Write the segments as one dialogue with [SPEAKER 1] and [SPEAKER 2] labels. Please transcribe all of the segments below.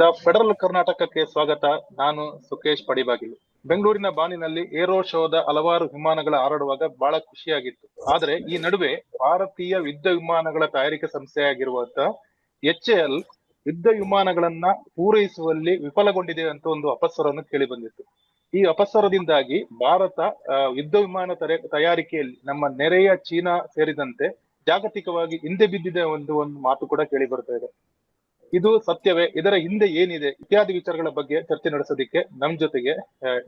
[SPEAKER 1] The federal ಕರ್ನಾಟಕಕ್ಕೆ ಸ್ವಾಗತ. ನಾನು ಸುಕೇಶ್ ಪಡಿಬಾಗಿಲು. ಬೆಂಗಳೂರಿನ ಬಾನಿನಲ್ಲಿ ಏರೋ ಶೋದ ಹಲವಾರು ವಿಮಾನಗಳ ಹಾರಾಡುವಾಗ ಬಹಳ ಖುಷಿಯಾಗಿತ್ತು. ಆದ್ರೆ ಈ ನಡುವೆ ಭಾರತೀಯ ಯುದ್ಧ ವಿಮಾನಗಳ ತಯಾರಿಕೆ ಸಂಸ್ಥೆಯಾಗಿರುವಂತ ಎಚ್ ಎಲ್ ಯುದ್ಧ ವಿಮಾನಗಳನ್ನ ಪೂರೈಸುವಲ್ಲಿ ವಿಫಲಗೊಂಡಿದೆ ಅಂತ ಒಂದು ಅಪಸ್ವರವನ್ನು ಕೇಳಿ ಬಂದಿತ್ತು. ಈ ಅಪಸ್ವರದಿಂದಾಗಿ ಭಾರತ ಯುದ್ಧ ವಿಮಾನ ತಯಾರಿಕೆಯಲ್ಲಿ ನಮ್ಮ ನೆರೆಯ ಚೀನಾ ಸೇರಿದಂತೆ ಜಾಗತಿಕವಾಗಿ ಹಿಂದೆ ಬಿದ್ದಿದೆ ಒಂದು ಒಂದು ಮಾತು ಕೂಡ ಕೇಳಿ ಬರ್ತಾ ಇದೆ. ಇದು ಸತ್ಯವೇ. ಇದರ ಹಿಂದೆ ಏನಿದೆ? ಇತ್ಯಾದಿ ವಿಚಾರಗಳ ಬಗ್ಗೆ ಚರ್ಚೆ ನಡೆಸೋದಿಕ್ಕೆ ನಮ್ ಜೊತೆಗೆ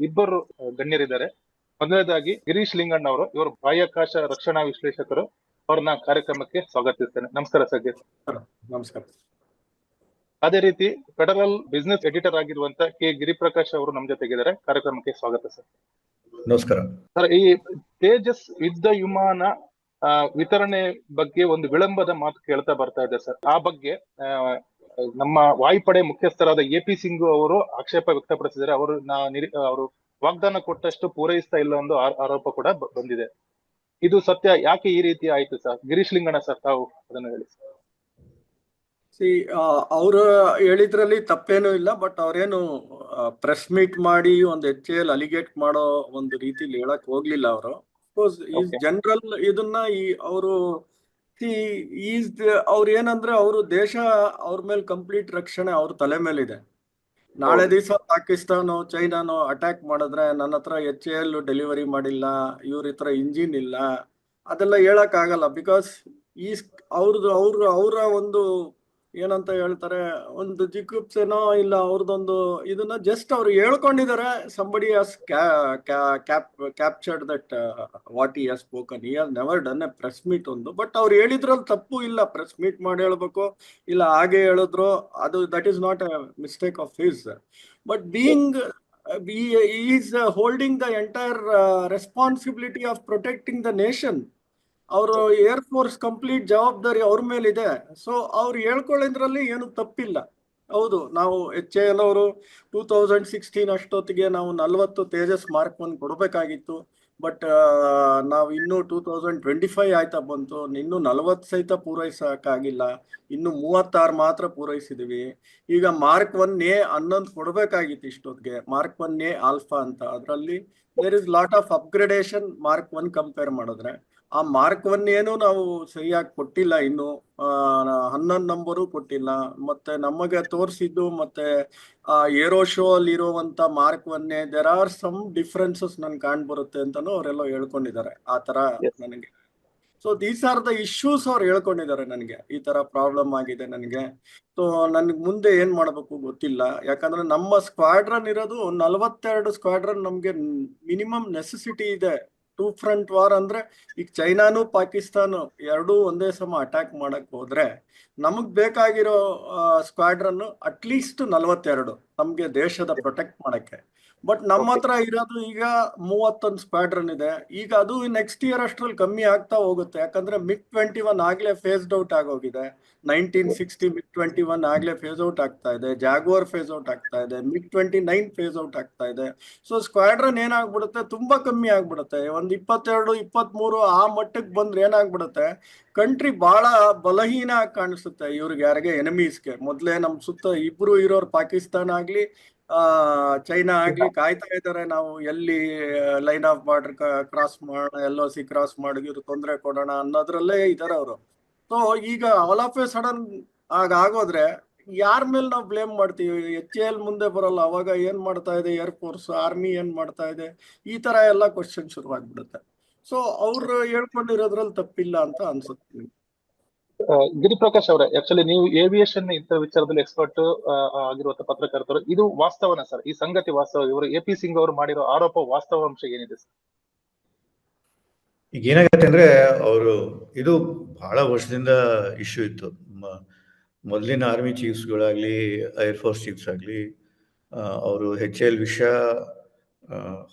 [SPEAKER 1] ಇಬ್ಬರು ಗಣ್ಯರಿದ್ದಾರೆ. ಮೊದಲನೇದಾಗಿ ಗಿರೀಶ್ ಲಿಂಗಣ್ಣ ಅವರು ಇವರು ಬಾಹ್ಯಾಕಾಶ ರಕ್ಷಣಾ ವಿಶ್ಲೇಷಕರು. ಅವ್ರನ್ನ ಕಾರ್ಯಕ್ರಮಕ್ಕೆ ಸ್ವಾಗತಿಸ್ತೇನೆ. ನಮಸ್ಕಾರ ಸಜ್ಜೆ
[SPEAKER 2] ನಮಸ್ಕಾರ.
[SPEAKER 1] ಅದೇ ರೀತಿ ಫೆಡರಲ್ ಬಿಸ್ನೆಸ್ ಎಡಿಟರ್ ಆಗಿರುವಂತ ಕೆ. ಗಿರಿಪ್ರಕಾಶ್ ಅವರು ನಮ್ ಜೊತೆಗಿದ್ದಾರೆ. ಕಾರ್ಯಕ್ರಮಕ್ಕೆ ಸ್ವಾಗತ ಸರ್.
[SPEAKER 3] ನಮಸ್ಕಾರ.
[SPEAKER 1] ಸರ್ ಈ ತೇಜಸ್ ಯುದ್ಧ ವಿಮಾನ ಆ, ವಿತರಣೆ ಬಗ್ಗೆ ಒಂದು ವಿಳಂಬದ ಮಾತು ಕೇಳ್ತಾ ಬರ್ತಾ ಇದೆ ಸರ್. ಆ ಬಗ್ಗೆ ಆ, ನಮ್ಮ ವಾಯುಪಡೆ ಮುಖ್ಯಸ್ಥರಾದ ಎ ಪಿ ಸಿಂಗ್ ಅವರು ಆಕ್ಷೇಪ ವ್ಯಕ್ತಪಡಿಸಿದ್ದಾರೆ. ಅವರು ಅವರು ವಾಗ್ದಾನ ಕೊಟ್ಟಷ್ಟು ಪೂರೈಸ್ತಾ ಇಲ್ಲ ಒಂದು ಆರೋಪ ಕೂಡ ಬಂದಿದೆ. ಇದು ಸತ್ಯ. ಯಾಕೆ ಈ ರೀತಿ ಆಯ್ತು ಸರ್? ಗಿರೀಶ್ ಲಿಂಗಣ್ಣ ಸರ್ ತಾವು ಅದನ್ನು ಹೇಳಿ
[SPEAKER 2] ಸಿ ಅವರು ಹೇಳಿದ್ರಲ್ಲಿ ತಪ್ಪೇನು ಇಲ್ಲ ಬಟ್ ಅವ್ರೇನು ಪ್ರೆಸ್ ಮೀಟ್ ಮಾಡಿ ಒಂದು ಎಚ್ ಎಲ್ ಅಲಿಗೇಟ್ ಮಾಡೋ ಒಂದು ರೀತಿಲಿ ಹೇಳಕ್ ಹೋಗ್ಲಿಲ್ಲ ಅವರು. ಜನರಲ್ ಇದನ್ನ ಈ ಅವರು ಈಸ್ ಅವ್ರ ಏನಂದ್ರೆ ಅವರು ದೇಶ ಅವ್ರ ಮೇಲೆ ಕಂಪ್ಲೀಟ್ ರಕ್ಷಣೆ ಅವ್ರ ತಲೆ ಮೇಲಿದೆ ನಾಳೆ. ದಿವಸ ಪಾಕಿಸ್ತಾನ ಚೈನಾನೋ ಅಟ್ಯಾಕ್ ಮಾಡಿದ್ರೆ ನನ್ನ ಹತ್ರ ಎಚ್ ಎಲ್ ಡೆಲಿವರಿ ಮಾಡಿಲ್ಲ ಇವ್ರ ಹತ್ರ ಇಂಜಿನ್ ಇಲ್ಲ ಅದೆಲ್ಲ ಹೇಳಕ್ ಆಗಲ್ಲ ಬಿಕಾಸ್ ಈ ಅವ್ರದ್ದು ಅವ್ರ ಅವರ ಒಂದು ಏನಂತ ಹೇಳ್ತಾರೆ, ಒಂದು ಜಿಗುಪ್ಸೆನೋ ಇಲ್ಲ ಅವ್ರದ್ದೊಂದು ಇದನ್ನ ಜಸ್ಟ್ ಅವ್ರು ಹೇಳ್ಕೊಂಡಿದ್ದಾರೆ somebody has cap captured that what he spoken he never done a press meet ಒಂದು ಬಟ್ ಅವ್ರು ಹೇಳಿದ್ರಲ್ಲಿ ತಪ್ಪು ಇಲ್ಲ. ಪ್ರೆಸ್ ಮೀಟ್ ಮಾಡಿ ಹೇಳ್ಬೇಕು, ಇಲ್ಲ ಹಾಗೆ ಹೇಳಿದ್ರು, ಅದು that is not a mistake of his but being is holding the entire responsibility of protecting the nation ಅವರು ಏರ್ ಫೋರ್ಸ್ ಕಂಪ್ಲೀಟ್ ಜವಾಬ್ದಾರಿ ಅವ್ರ ಮೇಲಿದೆ. ಸೊ ಅವ್ರು ಹೇಳ್ಕೊಳ್ಳೋದ್ರಲ್ಲಿ ಏನು ತಪ್ಪಿಲ್ಲ. ಹೌದು, ನಾವು ಎಚ್ ಎಲ್ ಅವರು ಟೂ ತೌಸಂಡ್ ಸಿಕ್ಸ್ಟೀನ್ ಅಷ್ಟೊತ್ತಿಗೆ ನಾವು ನಲ್ವತ್ತು ತೇಜಸ್ ಮಾರ್ಕ್ ಒನ್ ಕೊಡಬೇಕಾಗಿತ್ತು. ಬಟ್ ನಾವು ಇನ್ನೂ ಟೂ ತೌಸಂಡ್ ಟ್ವೆಂಟಿ ಫೈವ್ ಆಯ್ತಾ ಬಂತು. ಇನ್ನೂ ನಲವತ್ತು ಸಹಿತ ಪೂರೈಸಕ್ಕಾಗಿಲ್ಲ. ಇನ್ನು ಮೂವತ್ತಾರು ಮಾತ್ರ ಪೂರೈಸಿದೀವಿ. ಈಗ ಮಾರ್ಕ್ ಒನ್ ಎ ಹನ್ನೊಂದು ಕೊಡಬೇಕಾಗಿತ್ತು ಇಷ್ಟೊತ್ತಿಗೆ. ಮಾರ್ಕ್ ಒನ್ ಎ ಆಲ್ಫಾ ಅಂತ. ಅದರಲ್ಲಿ there is lot of upgradation mark one compare ಮಾಡಿದ್ರೆ. ಆ ಮಾರ್ಕ್ ಒನ್ ಏನು ನಾವು ಸರಿಯಾಗಿ ಕೊಟ್ಟಿಲ್ಲ ಇನ್ನು ಹನ್ನೊಂದು ನಂಬರು ಕೊಟ್ಟಿಲ್ಲ. ಮತ್ತೆ ನಮಗೆ ತೋರಿಸಿದ್ದು ಮತ್ತೆ ಆ ಏರೋ ಶೋ ಅಲ್ಲಿ ಇರುವಂತ ಮಾರ್ಕ್ ಒನ್ನೇ ದೇರ್ ಆರ್ ಸಮ್ ಡಿಫ್ರೆನ್ಸಸ್ ನನ್ಗೆ ಕಾಣ್ಬರುತ್ತೆ ಅಂತಾನು ಅವರೆಲ್ಲ ಹೇಳ್ಕೊಂಡಿದ್ದಾರೆ. ಆ ತರ ನನಗೆ. So these are the issues ಅವ್ರು ಹೇಳ್ಕೊಂಡಿದ್ದಾರೆ ನನಗೆ. ಈ ತರ ಪ್ರಾಬ್ಲಮ್ ಆಗಿದೆ ನನಗೆ. ಸೊ ನನ್ಗೆ ಮುಂದೆ ಏನ್ ಮಾಡ್ಬೇಕು ಗೊತ್ತಿಲ್ಲ. ಯಾಕಂದ್ರೆ ನಮ್ಮ ಸ್ಕ್ವಾಡ್ರನ್ ಇರೋದು ನಲವತ್ತೆರಡು ಸ್ಕ್ವಾಡ್ರನ್ ನಮ್ಗೆ ಮಿನಿಮಮ್ ನೆಸೆಸಿಟಿ ಇದೆ. ಟೂ ಫ್ರಂಟ್ ವಾರ್ ಅಂದ್ರೆ ಈಗ ಚೈನಾನು ಪಾಕಿಸ್ತಾನ ಎರಡೂ ಒಂದೇ ಸಮ ಅಟ್ಯಾಕ್ ಮಾಡಕ್ ಹೋದ್ರೆ ನಮಗ್ ಬೇಕಾಗಿರೋ ಸ್ಕ್ವಾಡ್ರನ್ ಅಟ್ಲೀಸ್ಟ್ ನಲವತ್ತೆರಡು ನಮ್ಗೆ ದೇಶದ ಪ್ರೊಟೆಕ್ಟ್ ಮಾಡಕ್ಕೆ. ಬಟ್ ನಮ್ಮ ಹತ್ರ ಇರೋದು ಈಗ ಮೂವತ್ತೊಂದು ಸ್ಪ್ಯಾಡ್ರನ್ ಇದೆ. ಈಗ ಅದು ನೆಕ್ಸ್ಟ್ ಇಯರ್ ಅಷ್ಟರಲ್ಲಿ ಕಮ್ಮಿ ಆಗ್ತಾ ಹೋಗುತ್ತೆ. ಯಾಕಂದ್ರೆ ಮಿಕ್ ಟ್ವೆಂಟಿ ಒನ್ ಆಗ್ಲೇ ಫೇಸ್ಡ್ ಔಟ್ ಆಗೋಗಿದೆ. Nineteen sixty MiG twenty one ಆಗ್ಲೇ ಫೇಸ್ ಔಟ್ ಆಗ್ತಾ ಇದೆ. ಜಾಗುವರ್ ಫೇಸ್ ಔಟ್ ಆಗ್ತಾ ಇದೆ. MiG twenty nine phase out ಆಗ್ತಾ ಇದೆ. ಸೊ ಸ್ಕ್ವಾಡ್ರನ್ ಏನಾಗ್ಬಿಡುತ್ತೆ? ತುಂಬಾ ಕಮ್ಮಿ ಆಗ್ಬಿಡುತ್ತೆ. ಒಂದು ಇಪ್ಪತ್ತೆರಡು ಇಪ್ಪತ್ಮೂರು ಆ ಮಟ್ಟಕ್ಕೆ ಬಂದ್ರೆ ಏನಾಗ್ಬಿಡುತ್ತೆ? ಕಂಟ್ರಿ ಬಹಳ ಬಲಹೀನ ಕಾಣಿಸುತ್ತೆ ಇವ್ರಿಗೆ ಯಾರಿಗೆ ಎನಿಮೀಸ್ಗೆ ಮೊದ್ಲೇ ನಮ್ ಸುತ್ತ ಇಬ್ರು ಇರೋರು ಪಾಕಿಸ್ತಾನ ಆಗ್ಲಿ ಚೈನಾ ಆಗ್ಲಿ ಕಾಯ್ತಾ ಇದ್ದಾರೆ ನಾವು ಎಲ್ಲಿ ಲೈನ್ ಆಫ್ ಬಾರ್ಡರ್ ಕ್ರಾಸ್ ಮಾಡೋಣ ಎಲ್ ಸಿ ಕ್ರಾಸ್ ಮಾಡಿ ತೊಂದರೆ ಕೊಡೋಣ ಅನ್ನೋದ್ರಲ್ಲೇ ಇದಾರೆ ಅವರು. ಸೊ ಈಗ ಆಲ್ ಆಫ್ ಎ ಸಡನ್ ಆಗ ಆಗೋದ್ರೆ ಯಾರ ಮೇಲೆ ನಾವು ಬ್ಲೇಮ್ ಮಾಡ್ತೀವಿ? ಎಚ್ ಎಲ್ ಮುಂದೆ ಬರಲ್ಲ, ಅವಾಗ ಏನ್ ಮಾಡ್ತಾ ಇದೆ? ಏರ್ ಫೋರ್ಸ್ ಆರ್ಮಿ ಏನ್ ಮಾಡ್ತಾ ಇದೆ? ಈ ತರ ಎಲ್ಲ ಕ್ವಶನ್ ಶುರುವಾಗ್ಬಿಡುತ್ತೆ. ಸೊ ಅವ್ರು ಹೇಳ್ಕೊಂಡಿರೋದ್ರಲ್ಲಿ ತಪ್ಪಿಲ್ಲ ಅಂತ ಅನ್ಸುತ್ತೆ
[SPEAKER 1] ಗಿರಿಪ್ರಕಾಶ್ ಅವರೇ ಆಕ್ಚುಲಿ ನೀವು ಏವಿಯೇಷನ್ ಇಂಥ ವಿಚಾರದಲ್ಲಿ ಎಕ್ಸ್ಪರ್ಟ್ ಆಗಿರುವಂತ ಪತ್ರಕರ್ತರು, ಇದು ವಾಸ್ತವನ ಸರ್ ಈ ಸಂಗತಿ ವಾಸ್ತವ. ಇವರು ಎ ಸಿಂಗ್ ಅವರು ಮಾಡಿರೋ ಆರೋಪ ವಾಸ್ತವಾಂಶ ಏನಿದೆ ಸರ್
[SPEAKER 3] ಈಗ ಏನಾಗತ್ತೆ ಅಂದ್ರೆ ಅವರು, ಇದು ಬಹಳ ವರ್ಷದಿಂದ ಇಶ್ಯೂ ಇತ್ತು. ಮೊದಲಿನ ಆರ್ಮಿ ಚೀಫ್ಸ್ಗಳಾಗಲಿ ಏರ್ ಫೋರ್ಸ್ ಚೀಫ್ಸ್ ಆಗಲಿ ಅವರು ಹೆಚ್ ಎಲ್ ವಿಷಯ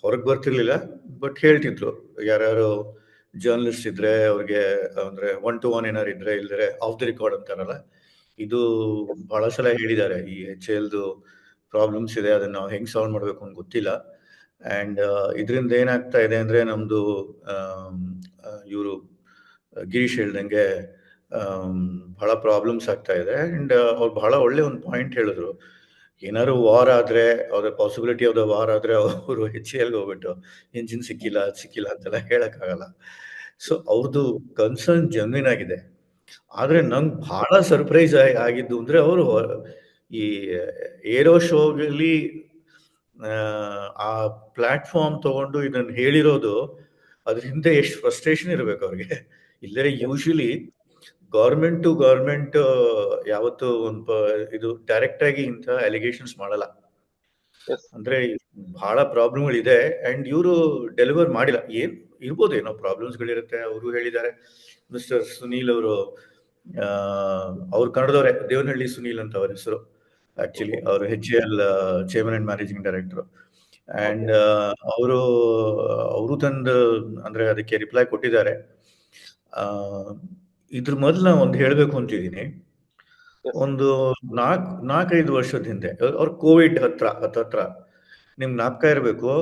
[SPEAKER 3] ಹೊರಗೆ ಬರ್ತಿರ್ಲಿಲ್ಲ ಬಟ್ ಹೇಳ್ತಿದ್ರು. ಯಾರ್ಯಾರು ಜರ್ನಲಿಸ್ಟ್ ಇದ್ರೆ ಅವ್ರಿಗೆ, ಅಂದ್ರೆ ಒನ್ ಟು ಒನ್ ಏನಾರು ಇದ್ರೆ ಇಲ್ದ್ರೆ ಆಫ್ ದಿ ರೆಕಾರ್ಡ್ ಅಂತಾರಲ್ಲ, ಇದು ಬಹಳ ಸಲ ಹೇಳಿದ್ದಾರೆ. ಈ ಎಚ್ ಎಲ್ದು ಪ್ರಾಬ್ಲಮ್ಸ್ ಇದೆ, ಅದನ್ನ ನಾವು ಹೆಂಗ್ ಸಾಲ್ವ್ ಮಾಡ್ಬೇಕು ಅಂತ ಗೊತ್ತಿಲ್ಲ. ಅಂಡ್ ಇದರಿಂದ ಏನಾಗ್ತಾ ಇದೆ ಅಂದ್ರೆ ನಮ್ದು ಇವರು, ಗಿರೀಶ್ ಹೇಳ್ದಂಗೆ ಬಹಳ ಪ್ರಾಬ್ಲಮ್ಸ್ ಆಗ್ತಾ ಇದೆ. ಅಂಡ್ ಅವ್ರು ಬಹಳ ಒಳ್ಳೆ ಒಂದು ಪಾಯಿಂಟ್ ಹೇಳಿದ್ರು. ಏನಾದ್ರು ವಾರ್ ಆದ್ರೆ, ಅವ್ರ ಪಾಸಿಬಿಲಿಟಿ ಆಫ್ ದ ವಾರ್ ಆದ್ರೆ ಅವರು ಹೆಚ್ ಎಲ್ಗೆ ಹೋಗ್ಬಿಟ್ಟು ಇಂಜಿನ್ ಸಿಕ್ಕಿಲ್ಲ ಸಿಕ್ಕಿಲ್ಲ ಅಂತೆಲ್ಲ ಹೇಳಕ್ಕಾಗಲ್ಲ. ಸೊ ಅವ್ರದ್ದು ಕನ್ಸರ್ನ್ ಜನ್ವಿನ್ ಆಗಿದೆ. ಆದ್ರೆ ನಂಗೆ ಬಹಳ ಸರ್ಪ್ರೈಸ್ ಆಗಿದ್ದು ಅಂದ್ರೆ ಅವರು, ಈ ಏರೋ ಶೋಗಲ್ಲಿ ಆ ಪ್ಲಾಟ್ಫಾರ್ಮ್ ತಗೊಂಡು ಇದನ್ನ ಹೇಳಿರೋದು ಅದ್ರ ಹಿಂದೆ ಎಷ್ಟು ಫ್ರಸ್ಟ್ರೇಷನ್ ಇರಬೇಕು ಅವ್ರಿಗೆ. ಇಲ್ಲರೆ ಯೂಶಲಿ ಗೌರ್ಮೆಂಟ್ ಟು ಗೌರ್ಮೆಂಟ್ ಯಾವತ್ತು ಒಂದು ಇದು ಡೈರೆಕ್ಟ್ ಆಗಿ ಇಂಥ ಅಲಿಗೇಷನ್ಸ್ ಮಾಡಲ್ಲ. ಅಂದ್ರೆ ಬಹಳ ಪ್ರಾಬ್ಲಮ್ಗಳಿದೆ ಅಂಡ್ ಇವರು ಡೆಲಿವರ್ ಮಾಡಿಲ್ಲ. ಏನ್ ಇರ್ಬೋದು ಏನೋ ಪ್ರಾಬ್ಲಮ್ಸ್ಗಳಿರುತ್ತೆ ಅವರು ಹೇಳಿದ್ದಾರೆ. ಮಿಸ್ಟರ್ ಸುನೀಲ್ ಅವರು ಅವ್ರು ಕನ್ನಡದವರೇ ದೇವನಹಳ್ಳಿ ಸುನೀಲ್ ಅಂತ ಅವ್ರ ಹೆಸರು. ಆಕ್ಚುಲಿ ಅವರು H L chairman and managing director and ಅವರು ಅವರು ತಂದು ಅಂದ್ರೆ ಅದಕ್ಕೆ ರಿಪ್ಲೈ ಕೊಟ್ಟಿದ್ದಾರೆ. ಇದ್ರ ಮೊದಲು ನಾ ಒಂದು ಹೇಳಬೇಕು ಅಂತಿದ್ದೀನಿ. ಒಂದು ನಾಲ್ಕು ನಾಲ್ಕೈದು ವರ್ಷದ ಹಿಂದೆ ಅವ್ರ ಕೋವಿಡ್ ಹತ್ರ ಹತ್ರ ನಿಮ್ಗೆ ನಾಪ್ಕ ಇರಬೇಕು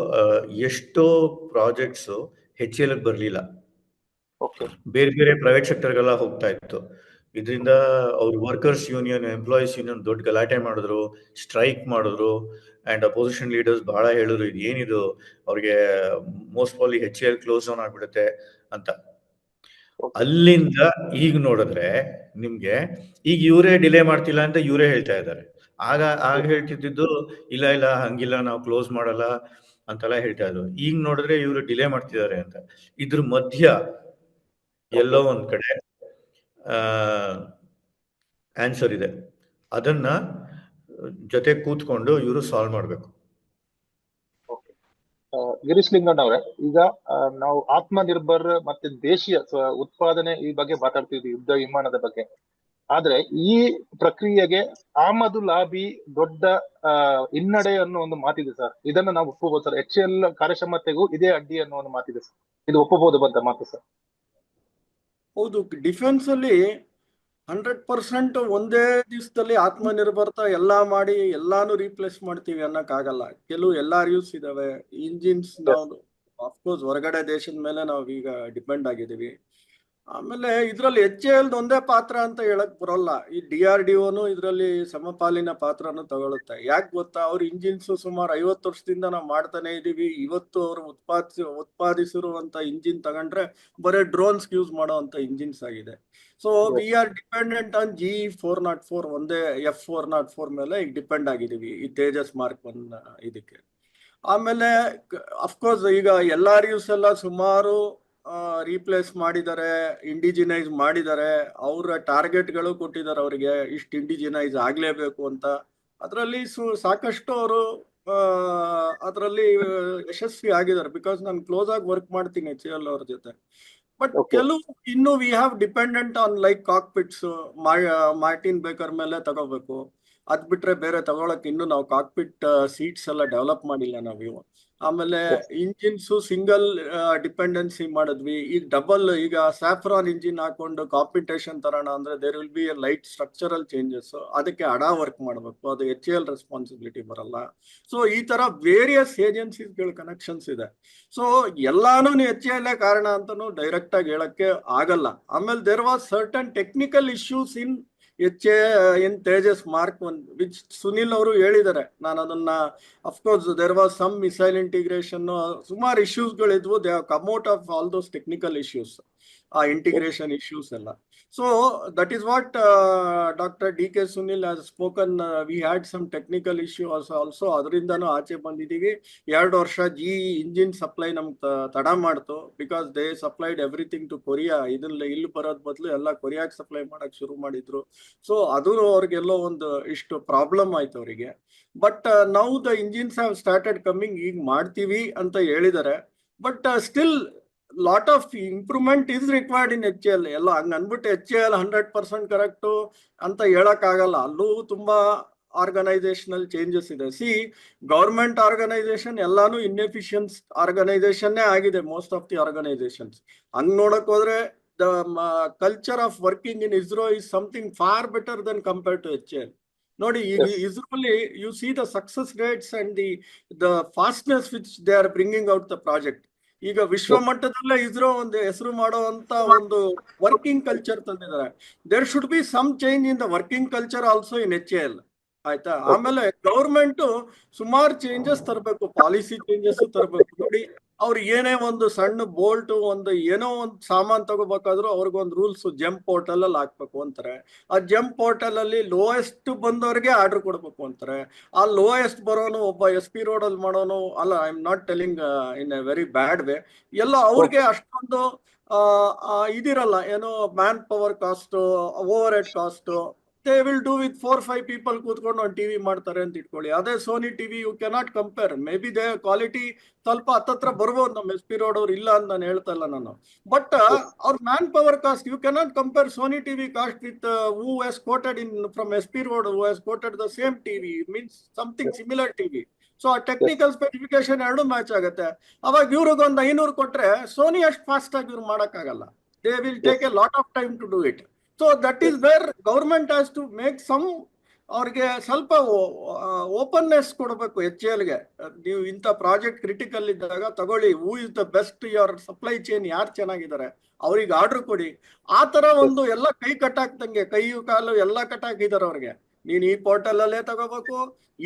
[SPEAKER 3] ಎಷ್ಟೋ ಪ್ರಾಜೆಕ್ಟ್ಸ್ ಹೆಚ್ ಎಲ್ ಬರಲಿಲ್ಲ ಬೇರೆ ಬೇರೆ ಪ್ರೈವೇಟ್ ಸೆಕ್ಟರ್ಗೆಲ್ಲ ಹೋಗ್ತಾ ಇತ್ತು. ಇದರಿಂದ ಅವ್ರ ವರ್ಕರ್ಸ್ ಯೂನಿಯನ್ ಎಂಪ್ಲಾಯೀಸ್ ಯೂನಿಯನ್ ದೊಡ್ಡ ಗಲಾಟೆ ಮಾಡಿದ್ರು ಸ್ಟ್ರೈಕ್ ಮಾಡಿದ್ರು ಅಂಡ್ ಅಪೋಸಿಷನ್ ಲೀಡರ್ಸ್ ಬಹಳ ಹೇಳಿದ್ರು ಇದು ಏನಿದು ಅವ್ರಿಗೆ most all H L close down ಆಗ್ಬಿಡುತ್ತೆ ಅಂತ. ಅಲ್ಲಿಂದ ಈಗ ನೋಡಿದ್ರೆ ನಿಮ್ಗೆ ಈಗ ಇವರೇ ಡಿಲೇ ಮಾಡ್ತಿಲ್ಲ ಅಂತ ಇವರೇ ಹೇಳ್ತಾ ಇದ್ದಾರೆ. ಆಗ ಆಗ ಹೇಳ್ತಿದ್ದು, ಇಲ್ಲ ಇಲ್ಲ, ಹಂಗಿಲ್ಲ, ನಾವು ಕ್ಲೋಸ್ ಮಾಡಲ್ಲ ಅಂತೆಲ್ಲ ಹೇಳ್ತಾ ಇದ್ರು. ಈಗ ನೋಡಿದ್ರೆ ಇವರು ಡಿಲೇ ಮಾಡ್ತಿದ್ದಾರೆ ಅಂತ. ಇದ್ರ ಮಧ್ಯ ಎಲ್ಲೋ ಒಂದ್ ಕಡೆ ಆನ್ಸರ್ ಇದೆ. ಅದನ್ನ ಜೊತೆ ಕೂತ್ಕೊಂಡು ಇವರು ಸಾಲ್ವ್ ಮಾಡ್ಬೇಕು.
[SPEAKER 1] ಗಿರೀಶ್ ಲಿಂಗಣ್ಣ ಅವರೇ, ಈಗ ನಾವು ಆತ್ಮನಿರ್ಭರ್ ಮತ್ತೆ ದೇಶೀಯ ಉತ್ಪಾದನೆ ಈ ಬಗ್ಗೆ ಮಾತಾಡ್ತಿದ್ವಿ, ಯುದ್ಧ ವಿಮಾನದ ಬಗ್ಗೆ. ಆದ್ರೆ ಈ ಪ್ರಕ್ರಿಯೆಗೆ ಆಮದು ಲಾಬಿ ದೊಡ್ಡ ಹಿನ್ನಡೆ ಅನ್ನೋ ಒಂದು ಮಾತಿದೆ ಸರ್. ಇದನ್ನ ನಾವು ಒಪ್ಪಬಹುದು ಸರ್. ಎಚ್ ಎಲ್ ಕಾರ್ಯಕ್ಷಮತೆಗೂ ಇದೇ ಅಡ್ಡಿ ಅನ್ನೋ ಒಂದು ಮಾತಿದೆ ಸರ್. ಇದು ಒಪ್ಪಬಹುದು ಬಂತ ಮಾತು ಸರ್.
[SPEAKER 2] ಹೌದು ಡಿಫೆನ್ಸ್ ಅಲ್ಲಿ ಹಂಡ್ರೆಡ್ ಪರ್ಸೆಂಟ್ ಒಂದೇ ದಿವಸದಲ್ಲಿ ಆತ್ಮನಿರ್ಭರತ ಎಲ್ಲ ಮಾಡಿ ಎಲ್ಲಾನು ರೀಪ್ಲೇಸ್ ಮಾಡ್ತೀವಿ ಅನ್ನಕ್ಕಾಗಲ್ಲ. ಕೆಲವು ಎಲ್ ಆರ್ ಯೂಸ್ ಇದಾವೆ ಇಂಜಿನ್ಸ್ ನಾವು ಅಫ್ಕೋರ್ಸ್ ಹೊರಗಡೆ ದೇಶದ ಮೇಲೆ ನಾವು ಈಗ ಡಿಪೆಂಡ್ ಆಗಿದ್ದೀವಿ. ಆಮೇಲೆ ಇದರಲ್ಲಿ ಎಚ್ ಎಲ್ ಒಂದೇ ಪಾತ್ರ ಅಂತ ಹೇಳಕ್ ಬರೋಲ್ಲ. ಈ ಡಿ ಆರ್ ಡಿ ಒನು ಇದರಲ್ಲಿ ಸಮಪಾಲಿನ ಪಾತ್ರನು ತಗೊಳುತ್ತೆ. ಯಾಕೆ ಗೊತ್ತಾ? ಅವ್ರ ಇಂಜಿನ್ಸ್ ಸುಮಾರು ಐವತ್ತು ವರ್ಷದಿಂದ ನಾವು ಮಾಡ್ತಾನೆ ಇದೀವಿ. ಇವತ್ತು ಅವರು ಉತ್ಪಾದಿಸಿ ಉತ್ಪಾದಿಸಿರುವಂತ ಇಂಜಿನ್ ತಗೊಂಡ್ರೆ ಬರೀ ಡ್ರೋನ್ಸ್ ಯೂಸ್ ಮಾಡುವಂತ ಇಂಜಿನ್ಸ್ ಆಗಿದೆ. So we are dependent on G four naught four ಒಂದೇ ಎಫ್ ಫೋರ್ ನಾಟ್ ಫೋರ್ ಮೇಲೆ ಈಗ ಡಿಪೆಂಡ್ ಆಗಿದ್ದೀವಿ ಈ ತೇಜಸ್ ಮಾರ್ಕ್ ಒನ್ ಇದಕ್ಕೆ. ಆಮೇಲೆ ಅಫ್ಕೋರ್ಸ್ ಈಗ ಎಲ್ ಆರ್ ಯುಸ್ ಎಲ್ಲ ಸುಮಾರು ರೀಪ್ಲೇಸ್ ಮಾಡಿದ್ದಾರೆ ಇಂಡಿಜಿನೈಸ್ ಮಾಡಿದ್ದಾರೆ ಅವರ ಟಾರ್ಗೆಟ್ಗಳು ಕೊಟ್ಟಿದ್ದಾರೆ ಅವರಿಗೆ ಇಷ್ಟು ಇಂಡಿಜಿನೈಸ್ ಆಗಲೇಬೇಕು ಅಂತ. ಅದರಲ್ಲಿ ಸು ಸಾಕಷ್ಟು ಅವರು ಅದರಲ್ಲಿ ಯಶಸ್ವಿ ಆಗಿದ್ದಾರೆ ಬಿಕಾಸ್ ನಾನು ಕ್ಲೋಸ್ ಆಗಿ ವರ್ಕ್ ಮಾಡ್ತೀನಿ ಎಚ್ ಎಲ್ ಅವ್ರ ಜೊತೆ. ಬಟ್. ಕೆಲವು ಇನ್ನು we have dependent on like cockpits Martin Baker ಮೇಲೆ ತಗೋಬೇಕು ಅದ್ ಬಿಟ್ರೆ ಬೇರೆ ತಗೊಳಕ್ ಇನ್ನು ನಾವು ಕಾಕ್ಪಿಟ್ ಸೀಟ್ಸ್ ಎಲ್ಲ ಡೆವಲಪ್ ಮಾಡಿಲ್ಲ ನಾವು ಆಮೇಲೆ. ಇಂಜಿನ್ಸ್ ಸಿಂಗಲ್ ಡಿಪೆಂಡೆನ್ಸಿ ಮಾಡಿದ್ವಿ. ಈಗ ಡಬಲ್ ಈಗ ಸ್ಯಾಫ್ರಾನ್ ಇಂಜಿನ್ ಹಾಕೊಂಡು ಕಾಂಪಿಟೇಷನ್ ತರೋಣ ಅಂದ್ರೆ there will be a light structural changes ಅದಕ್ಕೆ ಅಡ ವರ್ಕ್ ಮಾಡಬೇಕು. ಅದು ಎಚ್ ಎಲ್ ರೆಸ್ಪಾನ್ಸಿಬಿಲಿಟಿ ಬರಲ್ಲ. ಸೊ ಈ ತರ ವೇರಿಯಸ್ ಏಜೆನ್ಸಿಗಳ ಕನೆಕ್ಷನ್ಸ್ ಇದೆ. ಸೊ ಎಲ್ಲಾನು ಎಚ್ ಎಲ್ ಕಾರಣ ಅಂತಾನು ಡೈರೆಕ್ಟ್ ಆಗಿ ಹೇಳಕ್ಕೆ ಆಗಲ್ಲ. ಆಮೇಲೆ there was certain technical issues in H A in Tejas mark one which Sunil ಅವರು ಹೇಳಿದ್ದಾರೆ. ನಾನು ಅದನ್ನ of course there was some missile integration ಸುಮಾರು ಇಶ್ಯೂಸ್ಗಳಿದ್ವು they come out of all those technical issues ಆ ಇಂಟಿಗ್ರೇಷನ್ ಇಶ್ಯೂಸ್ ಎಲ್ಲ. So that is what doctor D K Sunil spoken we had some technical issue also ಅದರಿಂದನೂ ಆಚೆ ಬಂದಿದ್ದೀವಿ. ಎರಡು ವರ್ಷ G engine supply ನಮ್ಗೆ ತಡ ಮಾಡ್ತು. Because they supplied everything to Korea ಇದನ್ನ ಇಲ್ಲಿ ಬರೋದ್ ಬದಲು ಎಲ್ಲ ಕೊರಿಯಾಗೆ ಸಪ್ಲೈ ಮಾಡಕ್ ಶುರು ಮಾಡಿದ್ರು. ಸೊ ಅದು ಅವ್ರಿಗೆಲ್ಲೋ ಒಂದು ಇಷ್ಟು ಪ್ರಾಬ್ಲಮ್ ಆಯ್ತು ಅವರಿಗೆ. But now the engines have started coming ಈಗ ಮಾಡ್ತೀವಿ ಅಂತ ಹೇಳಿದ್ದಾರೆ. But still lot of improvement is required in H L ಎಲ್ಲ ಹಂಗ ಅನ್ಬಿಟ್ಟು H L hundred percent correct ಅಂತ ಹೇಳಕ್ ಆಗಲ್ಲ. ಅಲ್ಲೂ ತುಂಬಾ ಆರ್ಗನೈಸೇಷನಲ್ ಚೇಂಜಸ್ ಇದೆ. ಸಿ ಗೌರ್ಮೆಂಟ್ ಆರ್ಗನೈಸೇಷನ್ ಎಲ್ಲಾನು ಇನ್ಎಫಿಷಿಯನ್ಸ್ ಆರ್ಗನೈಸೇಷನ್ನೇ ಆಗಿದೆ ಮೋಸ್ಟ್ ಆಫ್ ದಿ ಆರ್ಗನೈಸೇಷನ್ಸ್ ಹಂಗ್ ನೋಡಕ್ ಹೋದ್ರೆ the culture of working in ISRO is something far better than compare to H L ನೋಡಿ ಈಗ ಇಸ್ರೋಲಿ you see the success rates and the the fastness which they are bringing out the project ಈಗ ವಿಶ್ವ ಮಟ್ಟದಲ್ಲೇ ಇಸ್ರೋ ಒಂದು ಹೆಸರು ಮಾಡುವಂತ ಒಂದು working culture ತಂದಿದ್ದಾರೆ. There should be some change in the working culture also in H L ಆಯ್ತಾ? ಆಮೇಲೆ ಗೌರ್ಮೆಂಟ್ ಸುಮಾರು ಚೇಂಜಸ್ ತರಬೇಕು ಪಾಲಿಸಿ ಚೇಂಜಸ್ ತರಬೇಕು. ನೋಡಿ ಅವ್ರು ಏನೇ ಒಂದು ಸಣ್ಣ ಬೋಲ್ಟು ಒಂದು ಏನೋ ಒಂದು ಸಾಮಾನು ತಗೋಬೇಕಾದ್ರೂ ಅವ್ರಿಗೊಂದು ರೂಲ್ಸ್ ಜಂಪ್ ಪೋರ್ಟಲ್ ಅಲ್ಲಿ ಹಾಕ್ಬೇಕು ಅಂತಾರೆ. ಆ ಜಂಪ್ ಪೋರ್ಟಲ್ ಅಲ್ಲಿ ಲೋಯೆಸ್ಟ್ ಬಂದವರಿಗೆ ಆರ್ಡರ್ ಕೊಡ್ಬೇಕು ಅಂತಾರೆ. ಆ ಲೋಯೆಸ್ಟ್ ಬರೋನು ಒಬ್ಬ ಎಸ್ ಪಿ ರೋಡ್ ಅಲ್ಲಿ ಮಾಡೋನು ಅಲ್ಲ I am not telling in a very bad way ಎಲ್ಲ ಅವ್ರಿಗೆ ಅಷ್ಟೊಂದು ಇದಿರಲ್ಲ ಏನೋ man power cost over head cost they will do with four five people ಕೂತ್ಕೊಂಡು ಒಂದು ಟಿವಿ ಮಾಡ್ತಾರೆ ಅಂತ ಇಟ್ಕೊಳ್ಳಿ. ಅದೇ Sony TV you cannot compare may be they quality ಸ್ವಲ್ಪ ಹತ್ತತ್ರ ಬರ್ಬೋದು ನಮ್ಮ ಎಸ್ ಪಿ ರೋಡ್ ಅವ್ರು ಇಲ್ಲ ಅಂತ ನಾನು ಹೇಳ್ತಾ ಇಲ್ಲ ನಾನು. ಬಟ್ ಅವ್ರ man power cost you cannot compare Sony TV cost with who is quoted in from S P road who is quoted the same TV means something similar TV so ಆ technical specification ಎರಡು match ಆಗುತ್ತೆ. ಅವಾಗ ಇವ್ರಿಗೊಂದು ಐನೂರು ಕೊಟ್ರೆ Sony ಅಷ್ಟು fast ಆಗಿ ಇವ್ರು ಮಾಡಕ್ಕಾಗಲ್ಲ. They will take a lot of time to do it so that is where government has to make some ಅವ್ರಿಗೆ ಸ್ವಲ್ಪ ಓಪನ್ನೆಸ್ ಕೊಡಬೇಕು ಎಚ್ ಎಲ್ಗೆ ನೀವು ಇಂಥ ಪ್ರಾಜೆಕ್ಟ್ ಕ್ರಿಟಿಕಲ್ ಇದ್ದಾಗ ತಗೊಳ್ಳಿ who is the best your supply chain ಯಾರು ಚೆನ್ನಾಗಿದ್ದಾರೆ, ಅವ್ರಿಗೆ ಆರ್ಡರ್ ಕೊಡಿ. ಆ ಥರ ಒಂದು ಎಲ್ಲ ಕೈ ಕಟ್ಟಾಕ್ದಂಗೆ ಕೈಯು ಕಾಲು ಎಲ್ಲ ಕಟ್ಟಾಕಿದ್ದಾರೆ ಅವ್ರಿಗೆ. ನೀನು ಈ ಪೋರ್ಟಲ್ ಅಲ್ಲೇ ತಗೋಬೇಕು,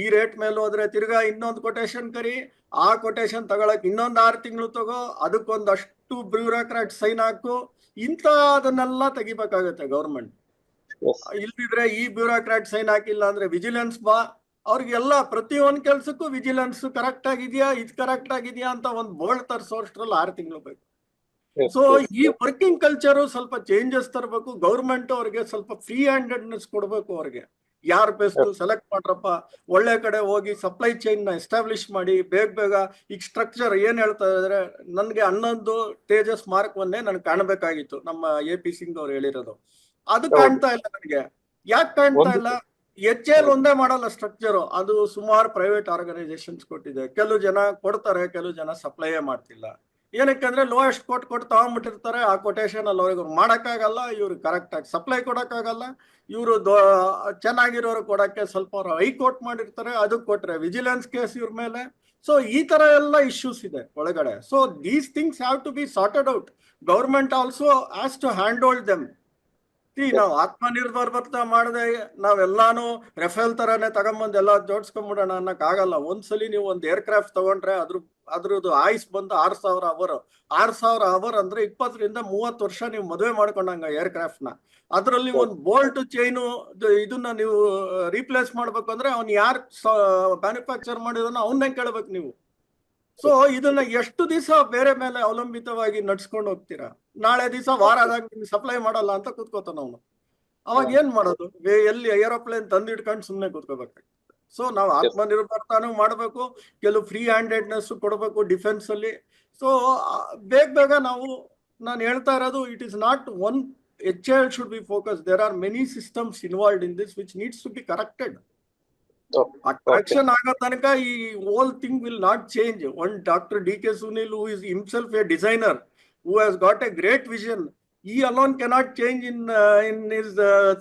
[SPEAKER 2] ಈ ರೇಟ್ ಮೇಲೆ ಹೋದ್ರೆ ತಿರ್ಗಾ ಇನ್ನೊಂದು ಕೊಟೇಶನ್ ಕರಿ, ಆ ಕೊಟೇಶನ್ ತಗೊಳಕ್ ಇನ್ನೊಂದು ಆರು ತಿಂಗಳು ತಗೋ, ಅದಕ್ಕೊಂದಷ್ಟು ಬ್ಯೂರೋಕ್ರಾಟ್ ಸೈನ್ ಹಾಕು. ಇಂಥ ಅದನ್ನೆಲ್ಲ ತೆಗಿಬೇಕಾಗತ್ತೆ ಗೌರ್ಮೆಂಟ್. ಇಲ್ದಿದ್ರೆ ಈ ಬ್ಯೂರೋಕ್ರಾಟ್ ಸೈನ್ ಹಾಕಿಲ್ಲ ಅಂದ್ರೆ ವಿಜಿಲೆನ್ಸ್ ಬಾ. ಅವ್ರಿಗೆಲ್ಲ ಒಂದ್ ಕೆಲ್ಸಕ್ಕೂ ವಿಜಿಲೆನ್ಸ್ ಕರೆಕ್ಟ್ ಆಗಿದ್ಯಾ ಇದು ಕರೆಕ್ಟ್ ಆಗಿದೆಯಾ ಅಂತ ಒಂದ್ ಬೋರ್ಡ್ ತರ್ಸೋಷ್ಟ್ರಲ್ಲಿ ಆರು ತಿಂಗಳು ಬೇಕು. ಸೊ ಈ ವರ್ಕಿಂಗ್ ಕಲ್ಚರು ಸ್ವಲ್ಪ ಚೇಂಜಸ್ ತರಬೇಕು ಗೌರ್ಮೆಂಟ್ ಅವ್ರಿಗೆ ಸ್ವಲ್ಪ ಫ್ರೀ ಹ್ಯಾಂಡೆಡ್ನೆಸ್ ಕೊಡಬೇಕು ಅವ್ರಿಗೆ. ಯಾರು ಬೆಸ್ಟ್ ಸೆಲೆಕ್ಟ್ ಮಾಡ್ರಪ್ಪ? ಒಳ್ಳೆ ಕಡೆ ಹೋಗಿ ಸಪ್ಲೈ ಚೈನ್ನ ಎಸ್ಟಾಬ್ಲಿಷ್ ಮಾಡಿ ಬೇಗ ಬೇಗ ಈಗ ಸ್ಟ್ರಕ್ಚರ್ ಏನ್ ಹೇಳ್ತಾ ಇದ್ರೆ ನನ್ಗೆ ಹನ್ನೊಂದು ತೇಜಸ್ ಮಾರ್ಕ್ ಒಂದೇ ನನ್ಗೆ ಕಾಣಬೇಕಾಗಿತ್ತು ನಮ್ಮ ಎ ಪಿ ಸಿಂಗ್ ಅವ್ರು ಹೇಳಿರೋದು. ಅದು ಕಾಣ್ತಾ ಇಲ್ಲ ನನಗೆ. ಯಾಕೆ ಕಾಣ್ತಾ ಇಲ್ಲ? ಎಚ್ ಎಲ್ ಒಂದೇ ಮಾಡಲ್ಲ ಸ್ಟ್ರಕ್ಚರ್ ಅದು ಸುಮಾರು ಪ್ರೈವೇಟ್ ಆರ್ಗನೈಸೇಷನ್ಸ್ ಕೊಟ್ಟಿದೆ. ಕೆಲವು ಜನ ಕೊಡ್ತಾರೆ ಕೆಲವು ಜನ ಸಪ್ಲೈಯೇ ಮಾಡ್ತಿಲ್ಲ. ಏನಕ್ಕಂದ್ರೆ ಲೋಯೆಸ್ಟ್ ಕೋಟ್ ಕೊಟ್ಟು ತಗೊಂಡ್ಬಿಟ್ಟಿರ್ತಾರೆ ಆ ಕೊಟೇಶನ್ ಅಲ್ಲಿ ಅವ್ರಿಗೆ ಮಾಡೋಕ್ಕಾಗಲ್ಲ ಇವ್ರಿಗೆ ಕರೆಕ್ಟಾಗಿ ಸಪ್ಲೈ ಕೊಡೋಕ್ಕಾಗಲ್ಲ. ಇವರು ಚೆನ್ನಾಗಿರೋರು ಕೊಡಕ್ಕೆ ಸ್ವಲ್ಪ ಅವರು ಹೈ ಕೋಟ್ ಮಾಡಿರ್ತಾರೆ. ಅದಕ್ಕೆ ಕೊಟ್ರೆ ವಿಜಿಲೆನ್ಸ್ ಕೇಸ್ ಇವ್ರ ಮೇಲೆ. ಸೊ ಈ ತರ ಎಲ್ಲ ಇಶ್ಯೂಸ್ ಇದೆ ಒಳಗಡೆ. So these things have to be sorted out government also as to hand hold them ನಾವು ಆತ್ಮನಿರ್ಭರ್ ಬರ್ತಾ ಮಾಡದೆ ನಾವೆಲ್ಲಾನು ರೆಫೇಲ್ ತರಾನೇ ತಗೊಂಬಂದು ಎಲ್ಲ ಜೋಡಿಸ್ಕೊಂಡ್ಬಿಡೋಣ ಅನ್ನಕ್ ಆಗಲ್ಲ ಒಂದ್ಸಲಿ ನೀವು ಒಂದು ಏರ್ ಕ್ರಾಫ್ಟ್ ತಗೊಂಡ್ರೆ ಅದ್ರ ಅದ್ರದ್ದು ಆಯ್ಸ್ ಬಂದು ಆರ್ ಸಾವಿರ ಅವರ್ ಆರ್ ಸಾವಿರ ಅವರ್ ಅಂದ್ರೆ ಇಪ್ಪತ್ತರಿಂದ ಮೂವತ್ತು ವರ್ಷ ನೀವು ಮದುವೆ ಮಾಡ್ಕೊಂಡಂಗ ಏರ್ ಕ್ರಾಫ್ಟ್ನ. ಅದರಲ್ಲಿ ಒಂದು ಬೋಲ್ಟ್ ಚೈನು ಇದನ್ನ ನೀವು ರೀಪ್ಲೇಸ್ ಮಾಡ್ಬೇಕು ಅಂದ್ರೆ ಅವ್ನ್ ಯಾರು ಮ್ಯಾನುಫ್ಯಾಕ್ಚರ್ ಮಾಡಿದನೋ ಅವನ್ನೇ ಕೇಳ್ಬೇಕು ನೀವು. ಸೊ ಇದನ್ನ ಎಷ್ಟು ದಿವಸ ಬೇರೆ ಮೇಲೆ ಅವಲಂಬಿತವಾಗಿ ನಡ್ಸ್ಕೊಂಡು ಹೋಗ್ತೀರಾ? ನಾಳೆ ದಿವಸ ವಾರ ಆದಾಗ ನಿಮ್ಗೆ ಸಪ್ಲೈ ಮಾಡಲ್ಲ ಅಂತ ಕೂತ್ಕೋತಾನ ಅವನು. ಅವಾಗ ಏನ್ ಮಾಡೋದು? ಎಲ್ಲಿ ಏರೋಪ್ಲೇನ್ ತಂದಿಟ್ಕೊಂಡು ಸುಮ್ನೆ ಕೂತ್ಕೋಬೇಕಾಗ್ತದೆ ಸೊ ನಾವು ಆತ್ಮನಿರ್ಭರ್ತಾನು ಮಾಡಬೇಕು ಕೆಲವು ಫ್ರೀ ಹ್ಯಾಂಡೆಡ್ನೆಸ್ ಕೊಡಬೇಕು ಡಿಫೆನ್ಸ್ ಅಲ್ಲಿ. ಸೊ ಬೇಗ ಬೇಗ ನಾವು ನಾನು ಹೇಳ್ತಾ ಇರೋದು it is not one H L should be focus there are many systems involve in this which needs to be corrected correction ಆಗೋ ತನಕ ಈ whole thing will not change one doctor D K Sunil who is himself a designer who has got a great vision he alone cannot change in in is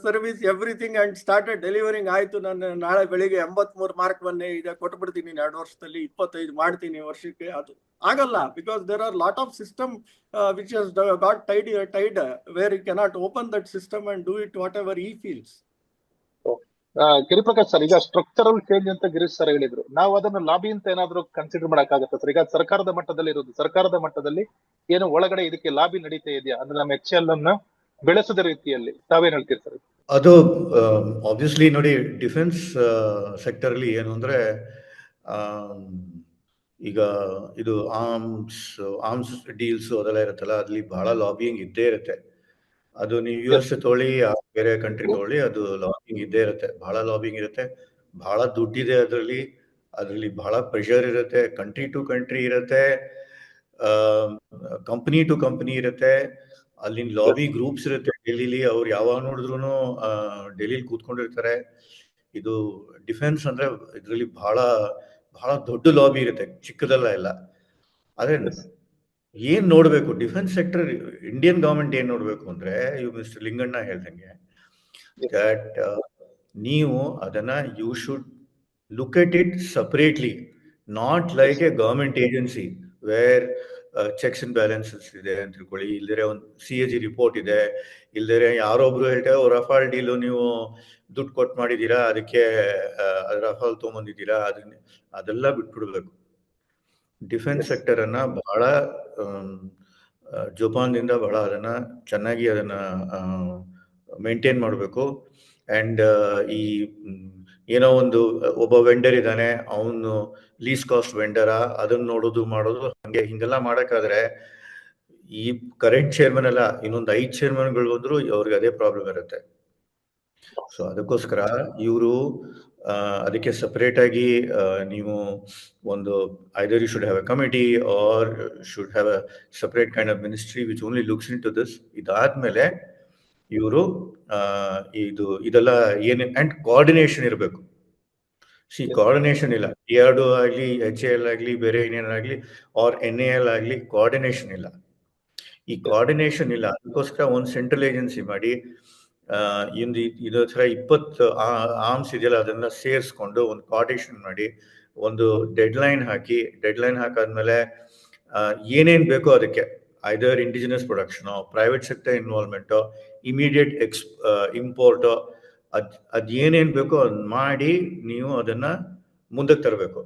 [SPEAKER 2] service everything and started delivering ಆಯ್ತು ನಾನು ನಾಳೆ ಬೆಳಿಗ್ಗೆ ಎಂಬತ್ಮೂರು mark ಬನ್ನಿ ಇದೆ ಕೊಟ್ಬಿಡ್ತೀನಿ ಎರಡು ವರ್ಷದಲ್ಲಿ ಇಪ್ಪತ್ತೈದು ಮಾಡ್ತೀನಿ ವರ್ಷಕ್ಕೆ ಅದು ಆಗಲ್ಲ because there are lot of system which has got tied tied where you cannot open that system and do it whatever he feels
[SPEAKER 1] Giriprakash sir, ಈಗ ಸ್ಟ್ರಕ್ಚರಲ್ ಚೇಂಜ್ ಅಂತ ಗಿರೀಶ್ ಸರ್ ಹೇಳಿದ್ರು. ನಾವು ಅದನ್ನು ಲಾಬಿ ಅಂತ ಏನಾದ್ರು ಕನ್ಸಿಡರ್ ಮಾಡಕ್ಕಾಗತ್ತೆ ಸರ್? ಈಗ ಸರ್ಕಾರದ ಮಟ್ಟದಲ್ಲಿ ಇರೋದು, ಸರ್ಕಾರದ ಮಟ್ಟದಲ್ಲಿ ಏನು ಒಳಗಡೆ ಇದಕ್ಕೆ ಲಾಬಿ ನಡೀತಾ ಇದೆಯಾ? ಅಂದ್ರೆ ನಮ್ಮ ಎಚ್ ಎಲ್ ಅನ್ನ ಬೆಳೆಸದ ರೀತಿಯಲ್ಲಿ ತಾವೇನ್ ಹೇಳ್ತೀರಿ ಸರ್?
[SPEAKER 3] ಅದು ಆಬ್ವಿಯಸ್ಲಿ ನೋಡಿ ಡಿಫೆನ್ಸ್ ಸೆಕ್ಟರ್ ಅಲ್ಲಿ ಏನು ಅಂದ್ರೆ ಈಗ ಇದು ಆರ್ಮ್ಸ್ ಆರ್ಮ್ಸ್ ಡೀಲ್ಸ್ ಅದೆಲ್ಲ ಇರುತ್ತಲ್ಲ ಅಲ್ಲಿ ಬಹಳ ಲಾಬಿಯಿಂಗ್ ಇದ್ದೇ ಇರುತ್ತೆ. ಅದು ನೀವು ಯು ಎಸ್ ತೊಳಿ ಬೇರೆ ಕಂಟ್ರಿ ತೊಳಿ ಅದು ಲಾಬಿಂಗ್ ಇದ್ದೇ ಇರುತ್ತೆ. ಬಹಳ ಲಾಬಿಂಗ್ ಇರುತ್ತೆ. ಬಹಳ ದುಡ್ಡಿದೆ ಅದರಲ್ಲಿ. ಅದರಲ್ಲಿ ಬಹಳ ಪ್ರೆಷರ್ ಇರುತ್ತೆ. ಕಂಟ್ರಿ ಟು ಕಂಟ್ರಿ ಇರುತ್ತೆ. ಕಂಪನಿ ಟು ಕಂಪನಿ ಇರುತ್ತೆ. ಅಲ್ಲಿನ ಲಾಬಿ ಗ್ರೂಪ್ಸ್ ಇರುತ್ತೆ ಡೆಲ್ಲಿಲಿ ಅವ್ರು ಯಾವಾಗ ನೋಡಿದ್ರು ಡೆಲ್ಲಿಲಿ ಕೂತ್ಕೊಂಡಿರ್ತಾರೆ. ಇದು ಡಿಫೆನ್ಸ್ ಅಂದ್ರೆ ಇದರಲ್ಲಿ ಬಹಳ ಬಹಳ ದೊಡ್ಡ ಲಾಬಿ ಇರುತ್ತೆ. ಚಿಕ್ಕದಲ್ಲ ಎಲ್ಲ ಆದ್ರೆ ಏನ್ ನೋಡ್ಬೇಕು? ಡಿಫೆನ್ಸ್ ಸೆಕ್ಟರ್ ಇಂಡಿಯನ್ ಗವರ್ಮೆಂಟ್ ಏನ್ ನೋಡ್ಬೇಕು ಅಂದ್ರೆ ಯು ಮಿಸ್ಟರ್ ಲಿಂಗಣ್ಣ ಹೇಳ್ದಂಗೆ ದಟ್ ನೀವು ಅದನ್ನ you should look at it separately not like a government agency where checks and balances ಇದೆ ಅಂತ ತಿಳ್ಕೊಳ್ಳಿ. ಇಲ್ದಿರೆ ಒಂದು ಸಿ ಎ ಜಿ ರಿಪೋರ್ಟ್ ಇದೆ. ಇಲ್ದಿರೆ ಯಾರೊಬ್ರು ಹೇಳ್ತಾರೆ "ಓ, ರಫಾಲ್ ಡೀಲು ನೀವು ದುಡ್ಡು ಕೊಟ್ಟು ಮಾಡಿದ್ದೀರಾ? ಅದಕ್ಕೆ ರಫಾಲ್ ತೊಗೊಂಬಂದಿದ್ದೀರಾ? ಅದನ್ನ ಅದೆಲ್ಲ ಬಿಟ್ಬಿಡ್ಬೇಕು. ಡಿಫೆನ್ಸ್ ಸೆಕ್ಟರ್ ಅನ್ನ ಬಹಳ ಜೋಪಾನದಿಂದ ಬಹಳ ಅದನ್ನ ಚೆನ್ನಾಗಿ ಅದನ್ನ ಮೇಂಟೈನ್ ಮಾಡಬೇಕು. ಅಂಡ್ ಈ ಏನೋ ಒಂದು ಒಬ್ಬ ವೆಂಡರ್ ಇದ್ದಾನೆ ಅವನು ಲೀಸ್ ಕಾಸ್ಟ್ ವೆಂಡರ ಅದನ್ನ ನೋಡೋದು ಮಾಡೋದು ಹಂಗೆ ಹಿಂಗೆಲ್ಲ ಮಾಡಕ್ಕಾದ್ರೆ ಈ ಕರೆಂಟ್ ಚೇರ್ಮನ್ ಅಲ್ಲ ಇನ್ನೊಂದು ಐದು ಚೇರ್ಮನ್ಗಳು ಬಂದ್ರು ಅವ್ರಿಗೆ ಅದೇ ಪ್ರಾಬ್ಲಮ್ ಇರುತ್ತೆ. ಸೊ ಅದಕ್ಕೋಸ್ಕರ ಇವರು ಅದಕ್ಕೆ ಸಪ್ರೇಟ್ ಆಗಿ ನೀವು ಒಂದು either you should have a committee or should have a separate kind of ministry which only looks in to this ಇದಾದ್ಮೇಲೆ ಇವರು ಇದು ಇದೆಲ್ಲ ಏನು ಅಂಡ್ ಕೋಆರ್ಡಿನೇಷನ್ ಇರಬೇಕು. ಸಿ. ಕೋಆರ್ಡಿನೇಷನ್ ಇಲ್ಲ. ಎರಡು ಆಗಲಿ ಎಚ್ ಎ ಎಲ್ ಆಗಲಿ ಬೇರೆ ಏನೇನಾಗಲಿ ಆರ್ ಎನ್ ಎ ಎಲ್ ಆಗಲಿ ಕೋಆರ್ಡಿನೇಷನ್ ಇಲ್ಲ. ಈ ಕೋಆರ್ಡಿನೇಷನ್ ಇಲ್ಲ. ಅದಕ್ಕೋಸ್ಕರ ಒಂದು ಸೆಂಟ್ರಲ್ ಏಜೆನ್ಸಿ ಮಾಡಿ ಇಂದು ಇದ ಥರ ಇಪ್ಪತ್ತು ಆರ್ಮ್ಸ್ ಇದೆಯಲ್ಲ, ಅದನ್ನ ಸೇರಿಸ್ಕೊಂಡು ಒಂದು ಪಾರ್ಟಿಷನ್ ಮಾಡಿ ಒಂದು ಡೆಡ್ ಲೈನ್ ಹಾಕಿ ಡೆಡ್ ಲೈನ್ ಹಾಕಾದ್ಮೇಲೆ ಏನೇನು ಏನೇನ್ ಬೇಕೋ ಅದಕ್ಕೆ either indigenous production private sector involvement immediate ex import ಅದು ಅದ್ ಏನೇನ್ ಬೇಕೋ ಅದನ್ನ ಮಾಡಿ ನೀವು ಅದನ್ನ ಮುಂದಕ್ಕೆ ತರಬೇಕು.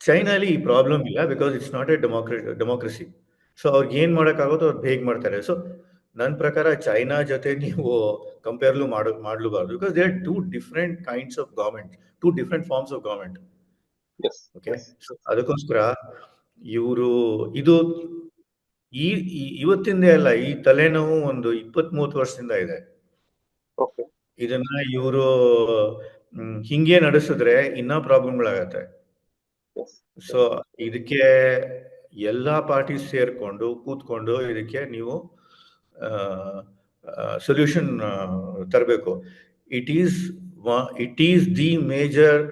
[SPEAKER 3] ಚೈನಲ್ಲಿ ಈ ಪ್ರಾಬ್ಲಮ್ ಇಲ್ಲ because it's not a democra democracy so ಅವ್ರಿಗೆ ಏನ್ ಮಾಡೋಕ್ಕಾಗುತ್ತೋ ಅವ್ರು ಹೇಗೆ ಮಾಡ್ತಾರೆ. ಸೊ ನನ್ನ ಪ್ರಕಾರ ಚೈನಾ ಜೊತೆ ನೀವು ಕಂಪೇರ್ಲು ಮಾಡ ಮಾಡಲೂಬಾರ್ದು. Because they are two different kinds of government two different forms of government okay ಅದಕ್ಕೋಸ್ಕರ ಇವರು ಇದು ಈ ಇವತ್ತಿಂದ ಅಲ್ಲ ಈ ತಲೆನೋವು ಒಂದು ಇಪ್ಪತ್ತ್ ಮೂವತ್ತು ವರ್ಷದಿಂದ ಇದೆ. ಇದನ್ನ ಇವರು ಹಿಂಗೆ ನಡೆಸಿದ್ರೆ ಇನ್ನ ಪ್ರಾಬ್ಲಮ್ಗಳಾಗತ್ತೆ. ಸೊ ಇದಕ್ಕೆ ಎಲ್ಲಾ ಪಾರ್ಟಿ ಸೇರ್ಕೊಂಡು ಕೂತ್ಕೊಂಡು ಇದಕ್ಕೆ ನೀವು ಸೊಲ್ಯೂಷನ್ ತರಬೇಕು. It is it is the major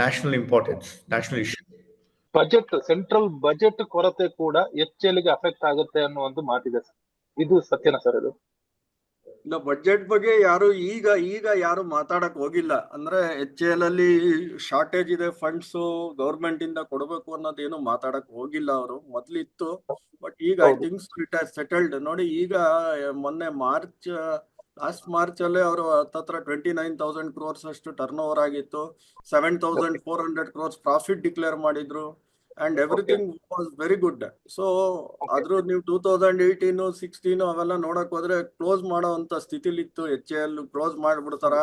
[SPEAKER 3] national importance national issue
[SPEAKER 1] budget central budget ಕೊರತೆ ಕೂಡ ಎಚ್ಗೆ ಅಫೆಕ್ಟ್ ಆಗುತ್ತೆ ಅನ್ನೋ ಒಂದು ಮಾತಿದೆ ಇದು ಸತ್ಯನಾ ಸರ್ ಇದು?
[SPEAKER 2] ಇಲ್ಲ ಬಜೆಟ್ ಬಗ್ಗೆ ಯಾರು ಈಗ ಈಗ ಯಾರು ಮಾತಾಡಕ್ ಹೋಗಿಲ್ಲ. ಅಂದ್ರೆ ಎಚ್ ಎಲ್ ಅಲ್ಲಿ ಶಾರ್ಟೇಜ್ ಇದೆ ಫಂಡ್ಸ್ ಗೌರ್ಮೆಂಟ್ ಇಂದ ಕೊಡಬೇಕು ಅನ್ನೋದೇನು ಮಾತಾಡಕ್ ಹೋಗಿಲ್ಲ ಅವರು. ಮೊದ್ಲಿತ್ತು ಬಟ್ ಈಗ I. Thinks it has settled ನೋಡಿ ಈಗ ಮೊನ್ನೆ ಮಾರ್ಚ್ ಲಾಸ್ಟ್ ಮಾರ್ಚ್ ಅಲ್ಲೇ ಅವರು ಹತ್ತತ್ರ ಟ್ವೆಂಟಿ ನೈನ್ ತೌಸಂಡ್ ಕ್ರೋರ್ಸ್ ಅಷ್ಟು ಟರ್ನ್ ಓವರ್ ಆಗಿತ್ತು seven thousand four hundred crores profit declare ಮಾಡಿದ್ರು. And everything was very good so ಆದ್ರೂ ನೀವು ಟೂ ತೌಸಂಡ್ ಏಯ್ಟೀನು ಸಿಕ್ಸ್ಟೀನು ಅವೆಲ್ಲ ನೋಡಕ್ ಹೋದ್ರೆ ಕ್ಲೋಸ್ ಮಾಡೋ ಅಂತ ಸ್ಥಿತಿಲಿತ್ತು. ಎಚ್ ಎಲ್ ಕ್ಲೋಸ್ ಮಾಡ್ಬಿಡ್ತಾರ.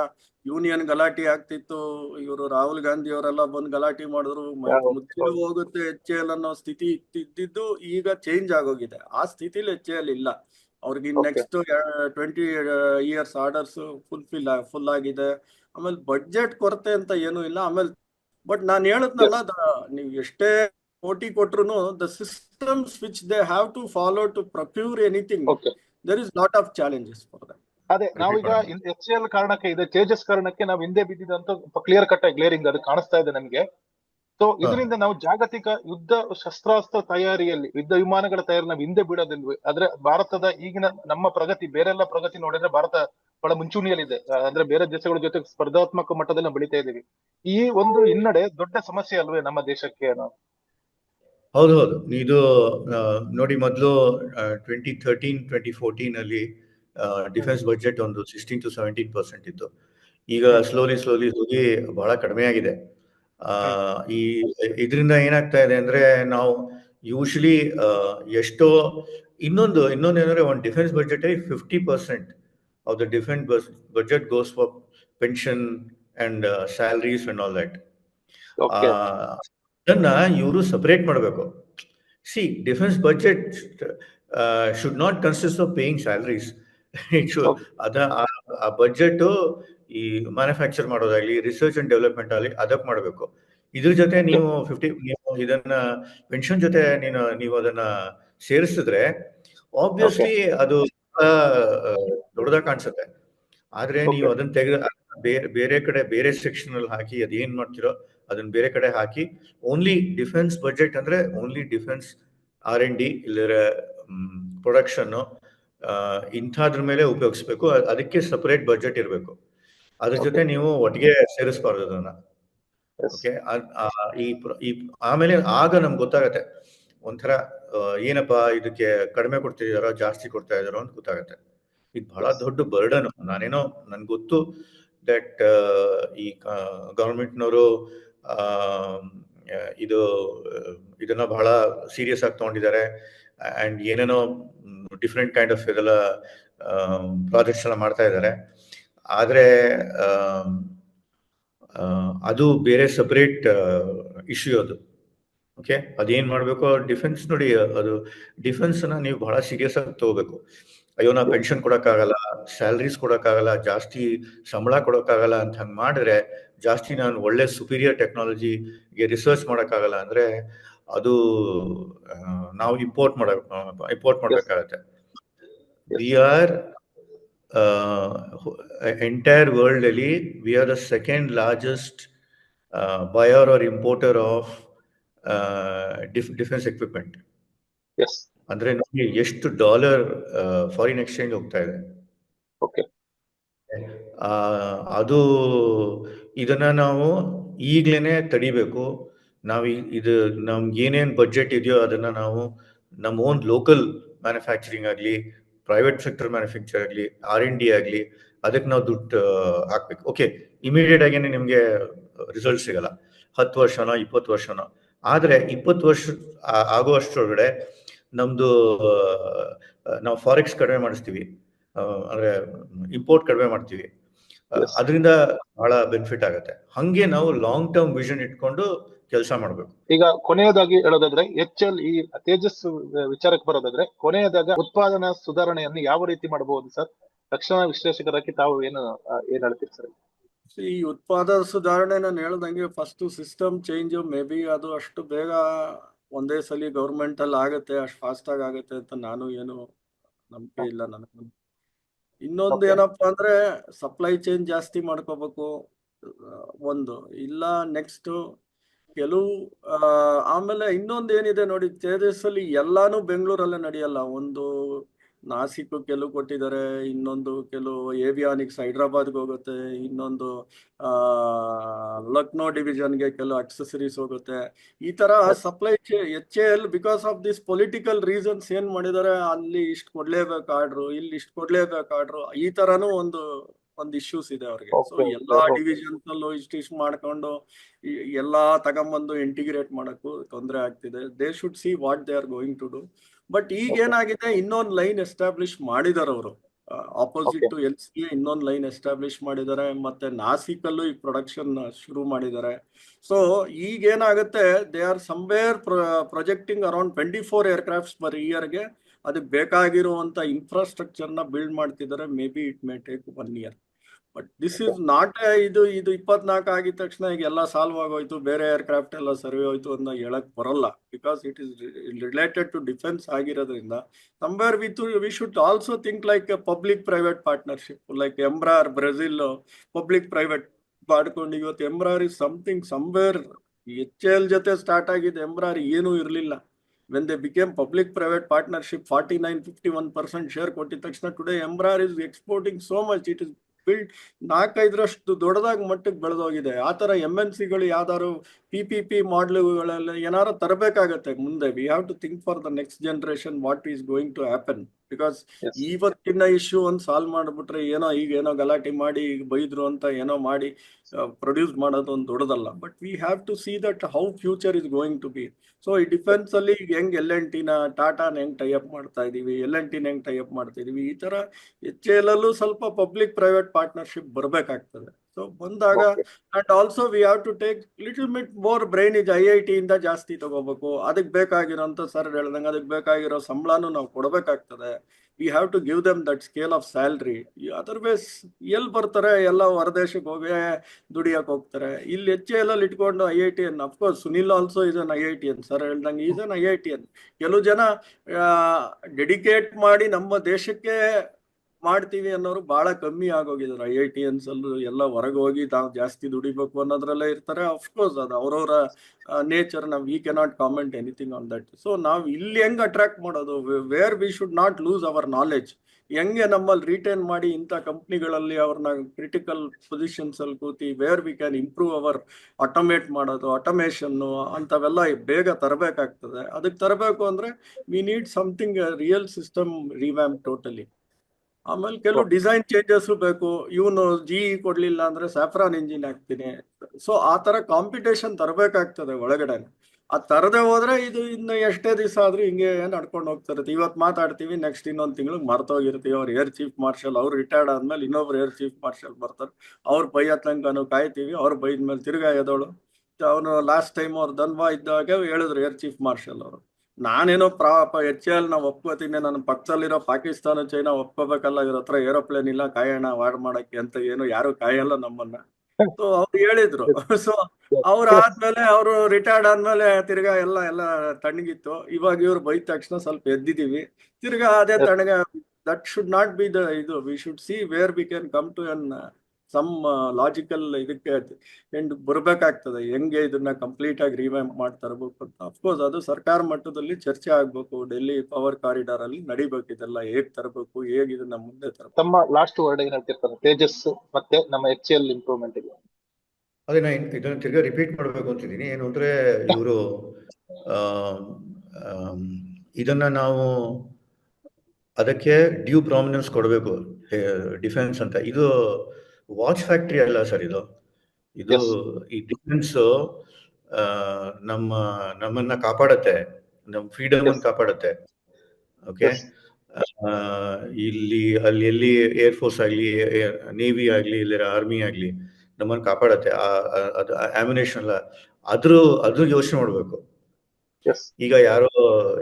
[SPEAKER 2] ಯೂನಿಯನ್ ಗಲಾಟೆ ಆಗ್ತಿತ್ತು. ಇವರು ರಾಹುಲ್ ಗಾಂಧಿ ಅವರೆಲ್ಲ ಬಂದ್ ಗಲಾಟೆ ಮಾಡಿದ್ರು. ಮುಚ್ಚಿಲು ಹೋಗುತ್ತೆ ಎಚ್ ಎಲ್ ಅನ್ನೋ ಸ್ಥಿತಿ ಇದ್ದಿದ್ದು ಈಗ ಚೇಂಜ್ ಆಗೋಗಿದೆ. ಆ ಸ್ಥಿತಿಲಿ ಎಚ್ ಎಲ್ ಇಲ್ಲ. ಅವ್ರಿಗೆ. Next twenty years orders fulfil full ಆಗಿದೆ. ಆಮೇಲೆ ಬಡ್ಜೆಟ್ ಕೊರತೆ ಅಂತ ಏನೂ ಇಲ್ಲ. ಆಮೇಲೆ ಬಟ್ ನಾನು ಹೇಳದ್ನಲ್ಲ ನೀವು ಎಷ್ಟೇ ಕೋಟಿ ಕೊಟ್ರು the systems which they have to follow to procure anything
[SPEAKER 1] okay
[SPEAKER 2] there is lot of challenges for them
[SPEAKER 1] ಅದೇ ನಾವೀಗ
[SPEAKER 3] ಎಚ್
[SPEAKER 1] ಎಚ್ ಎಲ್ ಕಾರಣಕ್ಕೆ ಇದೆ ತೇಜಸ್ ಕಾರಣಕ್ಕೆ ನಾವು ಹಿಂದೆ ಬಿದ್ದಿದಂತ ಕ್ಲಿಯರ್ ಕಟ್ ಆಗಿ ಗ್ಲೇರಿಂಗ್ ಅದು ಕಾಣಿಸ್ತಾ ಇದೆ ನಮಗೆ. ಸೊ ಇದರಿಂದ ನಾವು ಜಾಗತಿಕ ಯುದ್ಧ ಶಸ್ತ್ರಾಸ್ತ್ರ ತಯಾರಿಯಲ್ಲಿ ಯುದ್ಧ ವಿಮಾನಗಳ ತಯಾರಿ ನಾವು ಹಿಂದೆ ಬಿಡೋದಿಲ್ವಿ ಆದ್ರೆ ಭಾರತದ ಈಗಿನ ನಮ್ಮ ಪ್ರಗತಿ ಬೇರೆಲ್ಲ ಪ್ರಗತಿ ನೋಡಿದ್ರೆ ಭಾರತ ಬಹಳ ಮುಂಚೂಣಿಯಲ್ಲಿದೆ. ಅಂದ್ರೆ ಬೇರೆ ದೇಶಗಳ ಜೊತೆ ಸ್ಪರ್ಧಾತ್ಮಕ ಮಟ್ಟದಲ್ಲಿ ನಾವು ಬೆಳಿತಾ ಇದ್ದೀವಿ ಈ ಒಂದು ಹಿನ್ನಡೆ ದೊಡ್ಡ ಸಮಸ್ಯೆ ಅಲ್ವೇ ನಮ್ಮ ದೇಶಕ್ಕೆ ನಾವು
[SPEAKER 3] ಹೌದು ಹೌದು. ಇದು ನೋಡಿ ಮೊದಲು ಟ್ವೆಂಟಿ ಥರ್ಟೀನ್ ಟ್ವೆಂಟಿ ಫೋರ್ಟೀನ್ ಅಲ್ಲಿ ಡಿಫೆನ್ಸ್ ಬಜೆಟ್ ಒಂದು ಸಿಕ್ಸ್ಟೀನ್ ಟು ಸೆವೆಂಟೀನ್ ಪರ್ಸೆಂಟ್ ಇತ್ತು. ಈಗ ಸ್ಲೋಲಿ ಸ್ಲೋಲಿ ಹೋಗಿ ಬಹಳ ಕಡಿಮೆ ಆಗಿದೆ. ಆ, ಈ ಇದರಿಂದ ಏನಾಗ್ತಾ ಇದೆ ಅಂದ್ರೆ ನಾವು ಯೂಶಲಿ ಎಷ್ಟೋ ಇನ್ನೊಂದು ಇನ್ನೊಂದು ಏನಂದ್ರೆ ಒಂದು defence budget fifty percent of the defence budget goes for pension and salaries and all that
[SPEAKER 1] okay
[SPEAKER 3] ಅದನ್ನ ಇವರು ಸಪರೇಟ್ ಮಾಡಬೇಕು. See defence budget should not consist of paying salaries ಅದ ಆ- ಬಜೆಟ್ ಈ ಮ್ಯಾನುಫ್ಯಾಕ್ಚರ್ ಮಾಡೋದಾಗ್ಲಿ ರಿಸರ್ಚ್ ಅಂಡ್ ಡೆವಲಪ್ಮೆಂಟ್ ಆಗಲಿ ಅದಕ್ಕೆ ಮಾಡಬೇಕು. ಇದ್ರ ಜೊತೆ ನೀವು ಫಿಫ್ಟಿ ನೀವು ಇದನ್ನ ಪೆನ್ಷನ್ ಜೊತೆ ನೀನು ನೀವು ಅದನ್ನ ಸೇರಿಸಿದ್ರೆ ಆಬ್ವಿಯಸ್ಲಿ ಅದು ದೊಡ್ಡದಾಗ ಕಾಣಿಸುತ್ತೆ. ಆದ್ರೆ ನೀವು. ಅದನ್ನ ತೆಗೆದು ಬೇರೆ ಬೇರೆ ಕಡೆ ಬೇರೆ ಸೆಕ್ಷನ್ ಅಲ್ಲಿ ಹಾಕಿ ಅದೇನ್ ಮಾಡ್ತಿರೋ ಅದನ್ನ ಬೇರೆ ಕಡೆ ಹಾಕಿ ಓನ್ಲಿ ಡಿಫೆನ್ಸ್ ಬಜೆಟ್ ಅಂದ್ರೆ only defence R N D ಇಲ್ಲರ production ಇಂಥದ್ರ ಮೇಲೆ ಉಪಯೋಗಿಸ್ಬೇಕು. ಅದಕ್ಕೆ ಸಪರೇಟ್ ಬಜೆಟ್ ಇರಬೇಕು. ಅದ್ರ ಜೊತೆ ನೀವು ಒಟ್ಟಿಗೆ ಸೇರಿಸಬಾರ್ದು ಅದನ್ನ. ಓಕೆ ಈ ಆಮೇಲೆ ಆಗ ನಮ್ಗೆ ಗೊತ್ತಾಗತ್ತೆ. ಒಂಥರ ಏನಪ್ಪ ಏನಪ್ಪಾ ಇದಕ್ಕೆ ಕಡಿಮೆ ಕೊಡ್ತಿದಾರೋ ಜಾಸ್ತಿ ಕೊಡ್ತಾ ಇದಾರೋ ಅಂತ ಗೊತ್ತಾಗತ್ತೆ. ಇದು ಬಹಳ ದೊಡ್ಡ ಬರ್ಡನ್ ನಾನೇನೋ ನನ್ಗೆ ಗೊತ್ತು. ದಟ್ ಈ ಗೌರ್ಮೆಂಟ್ನವರು ಇದು, ಇದನ್ನ ಬಹಳ ಸೀರಿಯಸ್ ಆಗಿ ತಗೊಂಡಿದ್ದಾರೆ. ಅಂಡ್ ಏನೇನೋ ಡಿಫ್ರೆಂಟ್ ಕೈಂಡ್ ಆಫ್ ಇದೆಲ್ಲ ಪ್ರಾಜೆಕ್ಟ್ಸ್ ಎಲ್ಲ ಮಾಡ್ತಾ ಇದ್ದಾರೆ. ಆದರೆ ಅದು ಬೇರೆ ಸಪರೇಟ್ ಇಶ್ಯೂ ಅದು. ಓಕೆ ಅದೇನು ಮಾಡಬೇಕು? ಡಿಫೆನ್ಸ್ ನೋಡಿ, ಅದು ಡಿಫೆನ್ಸ್ನ ನೀವು ಬಹಳ ಸೀರಿಯಸ್ ಆಗಿ ತಗೋಬೇಕು. ಅಯ್ಯೋ ನಾ ಪೆನ್ಷನ್ ಕೊಡಕ್ಕಾಗಲ್ಲ ಸ್ಯಾಲ್ರೀಸ್ ಕೊಡಕ್ಕಾಗಲ್ಲ ಜಾಸ್ತಿ ಸಂಬಳ ಕೊಡಕ್ಕಾಗಲ್ಲ ಅಂತ ಹಂಗೆ ಮಾಡಿದ್ರೆ ಜಾಸ್ತಿ ನಾನು ಒಳ್ಳೆ ಸುಪೀರಿಯರ್ ಟೆಕ್ನಾಲಜಿಗೆ ರಿಸರ್ಚ್ ಮಾಡೋಕ್ಕಾಗಲ್ಲ ಅಂದ್ರೆ ಅದು ನಾವು ಇಂಪೋರ್ಟ್ ಮಾಡ ಇಂಪೋರ್ಟ್ ಮಾಡಬೇಕಾಗತ್ತೆ. ವಿ ಆರ್ ಎಂಟೈರ್ ವರ್ಲ್ಡ್ ಅಲ್ಲಿ we are the second largest buyer or importer of defence equipment ಅಂದ್ರೆ ನಮಗೆ ಎಷ್ಟು ಡಾಲರ್ ಫಾರಿನ್ ಎಕ್ಸ್ಚೇಂಜ್ ಹೋಗ್ತಾ ಇದೆ.
[SPEAKER 1] ಓಕೆ.
[SPEAKER 3] ಆ, ಅದು ಇದನ್ನ ನಾವು ಈಗ್ಲೇನೆ ತಡಿಬೇಕು. ನಾವು ಇದು ನಮ್ಗೆ ಏನೇನ್ ಬಜೆಟ್ ಇದೆಯೋ ಅದನ್ನ ನಾವು ನಮ್ಮ ಓನ್ ಲೋಕಲ್ ಮ್ಯಾನುಫ್ಯಾಕ್ಚರಿಂಗ್ ಆಗಲಿ ಪ್ರೈವೇಟ್ ಸೆಕ್ಟರ್ ಮ್ಯಾನುಫ್ಯಾಕ್ಚರ್ ಆಗಲಿ ಆರ್ ಎನ್ ಡಿ ಆಗಲಿ ಅದಕ್ಕೆ ನಾವು ದುಡ್ಡು ಹಾಕ್ಬೇಕು. ಓಕೆ ಇಮಿಡಿಯೇಟ್ ಆಗೇನೆ ನಿಮಗೆ ರಿಸಲ್ಟ್ ಸಿಗಲ್ಲ. ಹತ್ತು ವರ್ಷನೋ ಇಪ್ಪತ್ತು ವರ್ಷನೋ. ಆದರೆ ಇಪ್ಪತ್ತು ವರ್ಷ ಆ- ನಮ್ದು ನಾವು ಫಾರೆಕ್ಸ್ ಕಡಿಮೆ ಮಾಡಿಸ್ತೀವಿ. ಅಂದ್ರೆ ಇಂಪೋರ್ಟ್ ಕಡಿಮೆ ಮಾಡ್ತೀವಿ. ಅದರಿಂದ ಬಹಳ ಬೆನಿಫಿಟ್ ಆಗುತ್ತೆ. ಹಂಗೆ ನಾವು ಲಾಂಗ್ ಟರ್ಮ್ ವಿಷನ್ ಇಟ್ಕೊಂಡು ಕೆಲಸ ಮಾಡಬೇಕು.
[SPEAKER 1] ಈಗ ಕೊನೆಯದಾಗಿ ಹೇಳೋದಾದ್ರೆ ಎಚ್ ಎಲ್ ಈ ತೇಜಸ್ ವಿಚಾರಕ್ಕೆ ಬರೋದಾದ್ರೆ ಕೊನೆಯದಾಗ ಉತ್ಪಾದನಾ ಸುಧಾರಣೆಯನ್ನು ಯಾವ ರೀತಿ ಮಾಡಬಹುದು ಸರ್? ರಕ್ಷಣಾ ವಿಶ್ಲೇಷಕರಾಗಿ ತಾವು ಏನು ಏನ್ ಹೇಳ್ತೀರಿ ಸರ್?
[SPEAKER 2] ಈ ಉತ್ಪಾದನಾ ಸುಧಾರಣೆ ನಾನು ಹೇಳ್ದಂಗೆ first system change may be ಅದು ಅಷ್ಟು ಬೇಗ ಒಂದೇ ಸಲ ಗೌರ್ಮೆಂಟ್ ಅಲ್ಲಿ ಆಗುತ್ತೆ ಅಷ್ಟು ಫಾಸ್ಟ್ ಆಗಿ ಆಗುತ್ತೆ ಅಂತ ನಾನು ಏನು ನಂಬಿಕೆ ಇಲ್ಲ ನನಗೆ. ಇನ್ನೊಂದು. ಏನಪ್ಪಾ ಅಂದ್ರೆ ಸಪ್ಲೈ ಚೈನ್ ಜಾಸ್ತಿ ಮಾಡ್ಕೋಬೇಕು ಒಂದು. ಇಲ್ಲ ನೆಕ್ಸ್ಟ್ ಕೆಲವು ಆಮೇಲೆ ಇನ್ನೊಂದು ಏನಿದೆ ನೋಡಿ ತೇಜಸ್ ಅಲ್ಲಿ ಎಲ್ಲಾನು ಬೆಂಗಳೂರಲ್ಲೇ ನಡೆಯಲ್ಲ. ಒಂದು ನಾಸಿಕ್ ಕೆಲವು ಕೊಟ್ಟಿದ್ದಾರೆ ಇನ್ನೊಂದು ಕೆಲವು ಏವಿಯಾನಿಕ್ಸ್ ಹೈದ್ರಾಬಾದ್ಗೆ ಹೋಗುತ್ತೆ ಇನ್ನೊಂದು ಆ ಲಕ್ನೋ ಡಿವಿಷನ್ಗೆ ಕೆಲವು ಅಕ್ಸೆಸರೀಸ್ ಹೋಗುತ್ತೆ. ಈ ತರ supply H L because of this political reasons ಏನ್ ಮಾಡಿದ್ದಾರೆ ಅಲ್ಲಿ ಇಷ್ಟು ಕೊಡ್ಲೇಬೇಕು ಆರ್ಡ್ರು ಇಲ್ಲಿ ಇಷ್ಟು ಕೊಡ್ಲೇಬೇಕು ಆರ್ಡ್ರು ಈ ತರನೂ ಒಂದು ಒಂದ್ ಇಶ್ಯೂಸ್ ಇದೆ ಅವ್ರಿಗೆ. ಸೊ ಎಲ್ಲಾ
[SPEAKER 1] ಡಿವಿಜನ್ಸ್
[SPEAKER 2] ಡಿವಿಷನ್ಸ್ ನಲ್ಲೂ ಇಷ್ಟು ಇಷ್ಟು ಮಾಡ್ಕೊಂಡು ಎಲ್ಲಾ ತಗೊಂಬಂದು ಇಂಟಿಗ್ರೇಟ್ ಮಾಡಕ್ಕೂ ತೊಂದರೆ ಆಗ್ತಿದೆ. They should see what they are going to do but ಈಗ ಏನಾಗಿದೆ? ಇನ್ನೊಂದು ಲೈನ್ ಎಸ್ಟಾಬ್ಲಿಷ್ ಮಾಡಿದಾರೆ ಅವರು. ಆಪೋಸಿಟ್ ಟು ಎಲ್ ಸಿ ಇನ್ನೊಂದು ಲೈನ್ ಎಸ್ಟಾಬ್ಲಿಷ್ ಮಾಡಿದ್ದಾರೆ ಮತ್ತೆ ನಾಸಿಕಲ್ಲೂ ಈ ಪ್ರೊಡಕ್ಷನ್ ಶುರು ಮಾಡಿದ್ದಾರೆ ಸೊ ಈಗ ಏನಾಗುತ್ತೆ? They are somewhere projecting around twenty four aircrafts per ಇಯರ್ಗೆ ಅದಕ್ಕೆ ಬೇಕಾಗಿರುವಂತ ಇನ್ಫ್ರಾಸ್ಟ್ರಕ್ಚರ್ನ ಬಿಲ್ಡ್ ಮಾಡ್ತಿದ್ದಾರೆ may be it may take one year but this is not ಇದು ಇದು ಇಪ್ಪತ್ನಾಲ್ಕು ಆಗಿದ ತಕ್ಷಣ ಈಗ ಎಲ್ಲ ಸಾಲ್ವ್ ಆಗೋಯ್ತು, ಬೇರೆ ಏರ್ಕ್ರಾಫ್ಟ್ ಎಲ್ಲ ಸರ್ವೆ ಹೋಯ್ತು ಅಂತ ಹೇಳಕ್ ಬರಲ್ಲ. Because it is related to defence ಆಗಿರೋದ್ರಿಂದ somewhere with we should also think like public private partnership, like Embraer Brazil public private ಮಾಡ್ಕೊಂಡು ಇವತ್ತು Embraer is something somewhere H L ಜೊತೆ ಸ್ಟಾರ್ಟ್ ಆಗಿದ್ದು ಎಂಬ್ರಾರ್ ಏನೂ ಇರಲಿಲ್ಲ. When they became public private partnership forty nine fifty one percent share ಕೊಟ್ಟಿದ ತಕ್ಷಣ today Embraer is exporting so much it is build ನಾಲ್ಕೈದರಷ್ಟು ದೊಡ್ಡದಾಗಿ ಮಟ್ಟಕ್ಕೆ ಬೆಳೆದೋಗಿದೆ. ಆ ಥರ ಎಂ ಎನ್ ಸಿಗಳು ಯಾವ್ದಾದ್ರು ಪಿ ಪಿ ಪಿ ಮಾಡ್ಲುಗಳೆಲ್ಲ ಏನಾರು ತರಬೇಕಾಗತ್ತೆ ಮುಂದೆ. We have to think for the next generation what is going to happen because. ಇವತ್ತಿನ ಇಶ್ಯೂ ಒಂದು ಸಾಲ್ವ್ ಮಾಡ್ಬಿಟ್ರೆ ಏನೋ ಈಗ ಏನೋ ಗಲಾಟೆ ಮಾಡಿ ಈಗ ಬೈದ್ರು ಅಂತ ಏನೋ ಮಾಡಿ ಪ್ರೊಡ್ಯೂಸ್ ಮಾಡೋದು ಒಂದು ದೊಡ್ಡದಲ್ಲ. But we have to see that how future is going to be so ಈ ಡಿಫೆನ್ಸ್ ಅಲ್ಲಿ ಈಗ ಹೆಂಗ್ ಎಲ್ ಎನ್ ಟಿನ ಟಾಟಾನ ಹೆಂಗ್ ಟೈ ಅಪ್ ಮಾಡ್ತಾ ಇದೀವಿ ಎಲ್ ಎನ್ ಟಿನ ಹೆಂಗ್ ಟೈ ಅಪ್ ಮಾಡ್ತಾ ಇದೀವಿ ಈ ತರ ಎಚ್ ಎಲ್ ಅಲ್ಲೂ ಸ್ವಲ್ಪ ಪಬ್ಲಿಕ್ ಪ್ರೈವೇಟ್ ಪಾರ್ಟ್ನರ್ಶಿಪ್ ಬರ್ಬೇಕಾಗ್ತದೆ. ಸೊ ಬಂದಾಗ. And also we have to take little bit more brain I I T ಇಂದ ಜಾಸ್ತಿ ತಗೋಬೇಕು. ಅದಕ್ಕೆ ಬೇಕಾಗಿರೋಂಥ ಸರ್ ಹೇಳ್ದಂಗೆ ಅದಕ್ಕೆ ಬೇಕಾಗಿರೋ ಸಂಬಳನೂ ನಾವು ಕೊಡಬೇಕಾಗ್ತದೆ. We have to give them that scale of salary otherwise ಎಲ್ಲಿ ಬರ್ತಾರೆ? ಎಲ್ಲ ಹೊರದೇಶಕ್ಕೆ ಹೋಗಿ ದುಡಿಯಕ್ಕೆ ಹೋಗ್ತಾರೆ. ಇಲ್ಲಿ ಹೆಚ್ಚೆ ಎಲ್ಲ ಇಟ್ಕೊಂಡು IITian of course Sunil also is an IITian sir ಹೇಳ್ದಂಗೆ is an I I T N ಕೆಲವು ಜನ ಡೆಡಿಕೇಟ್ ಮಾಡಿ ನಮ್ಮ ದೇಶಕ್ಕೆ ಮಾಡ್ತೀವಿ ಅನ್ನೋರು ಬಹಳ ಕಮ್ಮಿ ಆಗೋಗಿದ್ದಾರೆ ಐ ಐ ಟಿ ಎನ್ಸ್ ಅಲ್ಲೂ ಎಲ್ಲ ಹೊರಗೆ ಹೋಗಿ ತಾವು ಜಾಸ್ತಿ ದುಡಿಬೇಕು ಅನ್ನೋದ್ರಲ್ಲೇ ಇರ್ತಾರೆ. ಅಫ್ಕೋರ್ಸ್ ಅದು ಅವರವರ ನೇಚರ್ ನಾವು we cannot comment anything on that so ನಾವು ಇಲ್ಲಿ ಹೆಂಗ್ ಅಟ್ರಾಕ್ಟ್ ಮಾಡೋದು? Where we should not lose our knowledge ಹೆಂಗೆ ನಮ್ಮಲ್ಲಿ ರಿಟೈನ್ ಮಾಡಿ ಇಂಥ ಕಂಪ್ನಿಗಳಲ್ಲಿ ಅವ್ರನ್ನ ಕ್ರಿಟಿಕಲ್ ಪೊಸಿಷನ್ಸ್ ಅಲ್ಲಿ ಕೂತಿ where we can improve our automate ಮಾಡೋದು ಆಟೋಮೇಷನ್ನು ಅಂಥವೆಲ್ಲ ಬೇಗ ತರಬೇಕಾಗ್ತದೆ. ಅದಕ್ಕೆ ತರಬೇಕು ಅಂದ್ರೆ we need something real system revamp totally ಆಮೇಲೆ ಕೆಲವು ಡಿಸೈನ್ ಚೇಂಜಸ್ ಬೇಕು. ಇವನು ಜಿ ಕೊಡ್ಲಿಲ್ಲ ಅಂದ್ರೆ ಸ್ಯಾಫ್ರಾನ್ ಇಂಜಿನ್ ಹಾಕ್ತೀನಿ. ಸೊ ಆ ತರ ಕಾಂಪಿಟೇಷನ್ ತರಬೇಕಾಗ್ತದೆ ಒಳಗಡೆ. ಆ ತರದೆ ಹೋದ್ರೆ ಇದು ಇನ್ನು ಎಷ್ಟೇ ದಿವಸ ಆದ್ರೂ ಹಿಂಗೆ ನಡ್ಕೊಂಡು ಹೋಗ್ತಿರುತ್ತೆ. ಇವತ್ತು ಮಾತಾಡ್ತೀವಿ ನೆಕ್ಸ್ಟ್ ಇನ್ನೊಂದು ತಿಂಗಳಿಗೆ ಮರ್ತೋಗಿರ್ತೀವಿ ಅವ್ರು ಏರ್ ಚೀಫ್ ಮಾರ್ಷಲ್ ಅವ್ರು ರಿಟೈರ್ಡ್ ಆದ್ಮೇಲೆ ಇನ್ನೊಬ್ರು ಏರ್ ಚೀಫ್ ಮಾರ್ಷಲ್ ಬರ್ತಾರೆ. ಅವ್ರು ಬೈಯ ತನಕ ನಾವು ಕಾಯ್ತೀವಿ ಅವ್ರು ಬೈದ್ಮೇಲೆ ತಿರ್ಗಾ ಎದೋಳು ಅವನು ಲಾಸ್ಟ್ ಟೈಮ್ ಅವ್ರು ದನ್ವಾ ಇದ್ದಾಗ ಹೇಳಿದ್ರು ಏರ್ ಚೀಫ್ ಮಾರ್ಷಲ್ ಅವರು. ನಾನೇನೋ ಪ್ರಾಪ ಎಚ್ ಎಲ್ ನಾವು ಒಪ್ಕೋತೀನಿ. ನನ್ನ ಪಕ್ಕದಲ್ಲಿರೋ ಪಾಕಿಸ್ತಾನ, ಚೈನಾ ಒಪ್ಕೋಬೇಕಲ್ಲ, ಇವ್ರ ಹತ್ರ ಏರೋಪ್ಲೇನ್ ಇಲ್ಲ, ಕಾಯೋಣ ವಾರ್ಡ್ ಮಾಡಕ್ಕೆ ಅಂತ ಏನು ಯಾರು ಕಾಯಲ್ಲ ನಮ್ಮನ್ನ. ಸೊ ಅವ್ರು ಹೇಳಿದ್ರು. ಸೊ ಅವ್ರ ಆದ್ಮೇಲೆ ಅವರು ರಿಟೈರ್ಡ್ ಆದ್ಮೇಲೆ ತಿರ್ಗಾ ಎಲ್ಲ ಎಲ್ಲ ತಣ್ಣಗಿತ್ತು. ಇವಾಗ ಇವ್ರು ಬೈದ ತಕ್ಷಣ ಸ್ವಲ್ಪ ಎದ್ದಿದೀವಿ. ತಿರ್ಗಾ ಅದೇ ತಣ್ಣಗ that should not be the ಇದು. We should see where we can come to an some logical ಇದಕ್ಕೆ ಎಂಡ್ ಬರ್ಬೇಕಾಗ್ತದೆ. ಹೆಂಗೆ ಇದನ್ನ ಕಂಪ್ಲೀಟ್ ಆಗಿ ರಿವ್ಯಾಂಪ್ ಮಾಡಿ ತರಬೇಕು ಅಂತ ಅಫ್ಕೋರ್ಸ್ ಅದು ಸರ್ಕಾರ ಮಟ್ಟದಲ್ಲಿ ಚರ್ಚೆ ಆಗ್ಬೇಕು. ಡೆಲ್ಲಿ ಪವರ್ ಕಾರಿಡಾರ್ ಅಲ್ಲಿ ನಡಿಬೇಕು. ಇದೆಲ್ಲ ಹೇಗ್ ತರಬೇಕು? ಹೇಗ್ ಇದನ್ನ ಮುಂದೆ ತರಬೇಕು?
[SPEAKER 1] ತಮ್ಮ ಲಾಸ್ಟ್ ವರ್ಡ್ ಏನ್ ಹೇಳ್ತಿರ್ತಾರೆ? ತೇಜಸ್ ಮತ್ತೆ ನಮ್ಮ ಎಚ್ ಎಲ್ ಇಂಪ್ರೂವ್ಮೆಂಟ್ಗೆ.
[SPEAKER 3] ಅದೇ ನಾ ಇದನ್ನ ತಿರ್ಗಾ ರಿಪೀಟ್ ಮಾಡ್ಬೇಕು ಅಂತಿದ್ದೀನಿ. ಏನು ಅಂದ್ರೆ ಇವರು ಇದನ್ನ ನಾವು ಅದಕ್ಕೆ ಡ್ಯೂ ಪ್ರಾಮಿನೆನ್ಸ್ ಕೊಡಬೇಕು. ಡಿಫೆನ್ಸ್ ಅಂತ. ಇದು ವಾಚ್ ಫ್ಯಾಕ್ಟ್ರಿ ಅಲ್ಲ ಸರ್ ಇದು. ಇದು. ಈ ಡಿಫೆನ್ಸ್ ನಮ್ಮ ನಮ್ಮನ್ನ ಕಾಪಾಡತ್ತೆ. ನಮ್ಮ ಫ್ರೀಡಮ್ ಅನ್ನು ಕಾಪಾಡತ್ತೆ. ಓಕೆ ಇಲ್ಲಿ ಅಲ್ಲಿ ಎಲ್ಲಿ ಏರ್ ಫೋರ್ಸ್ ಆಗ್ಲಿ ನೇವಿ ಆಗ್ಲಿ ಇಲ್ಲ ಆರ್ಮಿ ಆಗ್ಲಿ ನಮ್ಮನ್ನು ಕಾಪಾಡತ್ತೆ. ಅದು ಆಮಿನೇಷನ್ ಅಲ್ಲ. ಅದ್ರ ಅದ್ರ ಯೋಚನೆ ಮಾಡ್ಬೇಕು. ಈಗ ಯಾರೋ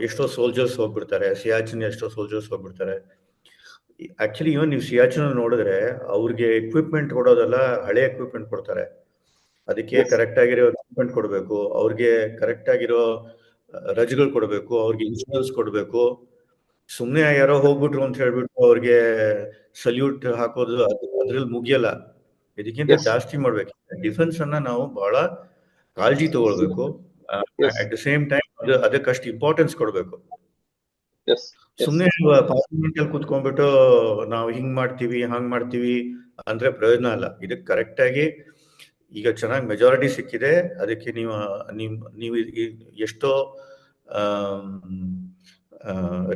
[SPEAKER 3] ಎಷ್ಟೋ ಸೋಲ್ಜರ್ಸ್ ಹೋಗ್ಬಿಡ್ತಾರೆ. ಸಿಯಾಚಿನ್ ಎಷ್ಟೋ ಸೋಲ್ಜರ್ಸ್ ಹೋಗ್ಬಿಡ್ತಾರೆ. ಆಕ್ಚುಲಿ ಇವನ್ ನೀವು ಸಿಯಾಚಿನ ನೋಡಿದ್ರೆ ಅವ್ರಿಗೆ ಎಕ್ವಿಪ್ಮೆಂಟ್ ಕೊಡೋದೆಲ್ಲ ಹಳೆ ಎಕ್ವಿಪ್ಮೆಂಟ್ ಕೊಡ್ತಾರೆ. ಅದಕ್ಕೆ ಕರೆಕ್ಟ್ ಆಗಿರೋ ಎಕ್ವಿಪ್ಮೆಂಟ್ ಕೊಡಬೇಕು ಅವ್ರಿಗೆ ಕರೆಕ್ಟ್ ಆಗಿರೋ ರಜೆಗಳು ಕೊಡಬೇಕು ಅವ್ರಿಗೆ ಇನ್ಶೂರೆನ್ಸ್ ಕೊಡಬೇಕು. ಸುಮ್ಮನೆ ಯಾರೋ ಹೋಗ್ಬಿಟ್ರು ಅಂತ ಹೇಳ್ಬಿಟ್ಟು ಅವ್ರಿಗೆ ಸಲ್ಯೂಟ್ ಹಾಕೋದು ಅದ್ರಲ್ಲಿ ಮುಗಿಯಲ್ಲ. ಇದಕ್ಕಿಂತ ಜಾಸ್ತಿ ಮಾಡ್ಬೇಕು. ಡಿಫೆನ್ಸ್ ಅನ್ನ ನಾವು ಬಹಳ ಕಾಳಜಿ ತಗೊಳ್ಬೇಕು. ಅಟ್ ದ ಸೇಮ್ ಟೈಮ್ ಅದಕ್ಕೆ ಅದಕ್ಕಷ್ಟು ಇಂಪಾರ್ಟೆನ್ಸ್ ಕೊಡಬೇಕು.
[SPEAKER 1] ಎಸ್
[SPEAKER 3] ಸುಮ್ಮನೆ ಪಾರ್ಲಿಮೆಂಟ್ ಅಲ್ಲಿ ಕುತ್ಕೊಂಡ್ಬಿಟ್ಟು ನಾವು ಹಿಂಗ್ ಮಾಡ್ತೀವಿ ಹಂಗ್ ಮಾಡ್ತೀವಿ ಅಂದ್ರೆ ಪ್ರಯೋಜನ ಅಲ್ಲ. ಇದಕ್ಕೆ ಕರೆಕ್ಟ್ ಆಗಿ ಈಗ ಚೆನ್ನಾಗಿ ಮೆಜಾರಿಟಿ ಸಿಕ್ಕಿದೆ. ಅದಕ್ಕೆ ನೀವು ನಿಮ್ ನೀವು ಎಷ್ಟೋ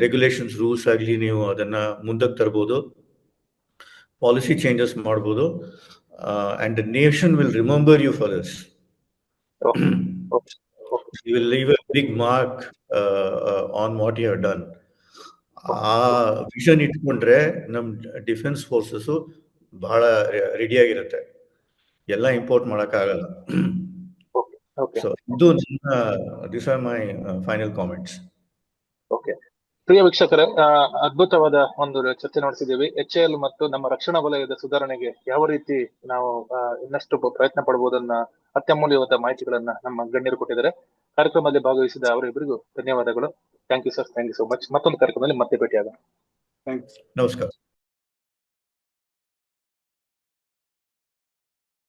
[SPEAKER 3] ರೆಗ್ಯುಲೇಷನ್ಸ್ ರೂಲ್ಸ್ ಆಗಲಿ ನೀವು ಅದನ್ನ ಮುಂದಕ್ಕೆ ತರ್ಬೋದು. ಪಾಲಿಸಿ ಚೇಂಜಸ್ ಮಾಡ್ಬೋದು. And nation will remember you for this you will leave a big mark uh, uh, on what you have done. ಆ ವಿಷನ್ ಇಟ್ಕೊಂಡ್ರೆ ನಮ್ ಡಿಫೆನ್ಸ್ ಫೋರ್ಸಸ್ ಬಹಳ ರೆಡಿ ಆಗಿರುತ್ತೆ. ಎಲ್ಲ ಇಂಪೋರ್ಟ್ ಮಾಡಕ್ ಆಗಲ್ಲ ಸೊ ಇದು ನನ್ನ this are my final comments
[SPEAKER 1] okay ಪ್ರಿಯ ವೀಕ್ಷಕರೇ ಅದ್ಭುತವಾದ ಒಂದು ಚರ್ಚೆ ನಡೆಸಿದ್ದೀವಿ. ಎಚ್ ಎಲ್ ಮತ್ತು ನಮ್ಮ ರಕ್ಷಣಾ ವಲಯದ ಸುಧಾರಣೆಗೆ ಯಾವ ರೀತಿ ನಾವು ಇನ್ನಷ್ಟು ಪ್ರಯತ್ನ ಪಡಬಹುದನ್ನ ಅತ್ಯಮೂಲ್ಯವಾದ ಮಾಹಿತಿಗಳನ್ನ ನಮ್ಮ ಗಣ್ಯರು ಕೊಟ್ಟಿದ್ದಾರೆ. ಕಾರ್ಯಕ್ರಮದಲ್ಲಿ ಭಾಗವಹಿಸಿದ ಅವರಿಬ್ಬರಿಗೂ ಧನ್ಯವಾದಗಳು. Thank you sir thank you so much ಮತ್ತೊಂದು ಕಾರ್ಯಕ್ರಮದಲ್ಲಿ ಮತ್ತೆ ಭೇಟಿಯಾಗೋಣ.
[SPEAKER 3] ನಮಸ್ಕಾರ.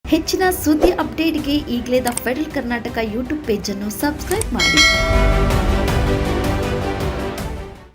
[SPEAKER 4] ಹೆಚ್ಚಿನ ಸುದ್ದಿ ಅಪ್ಡೇಟ್ಗೆ ಈಗಲೇ ದ ಫೆಡರಲ್ ಕರ್ನಾಟಕ ಯೂಟ್ಯೂಬ್ ಪೇಜನ್ನು ಸಬ್ಸ್ಕ್ರೈಬ್ ಮಾಡಿ.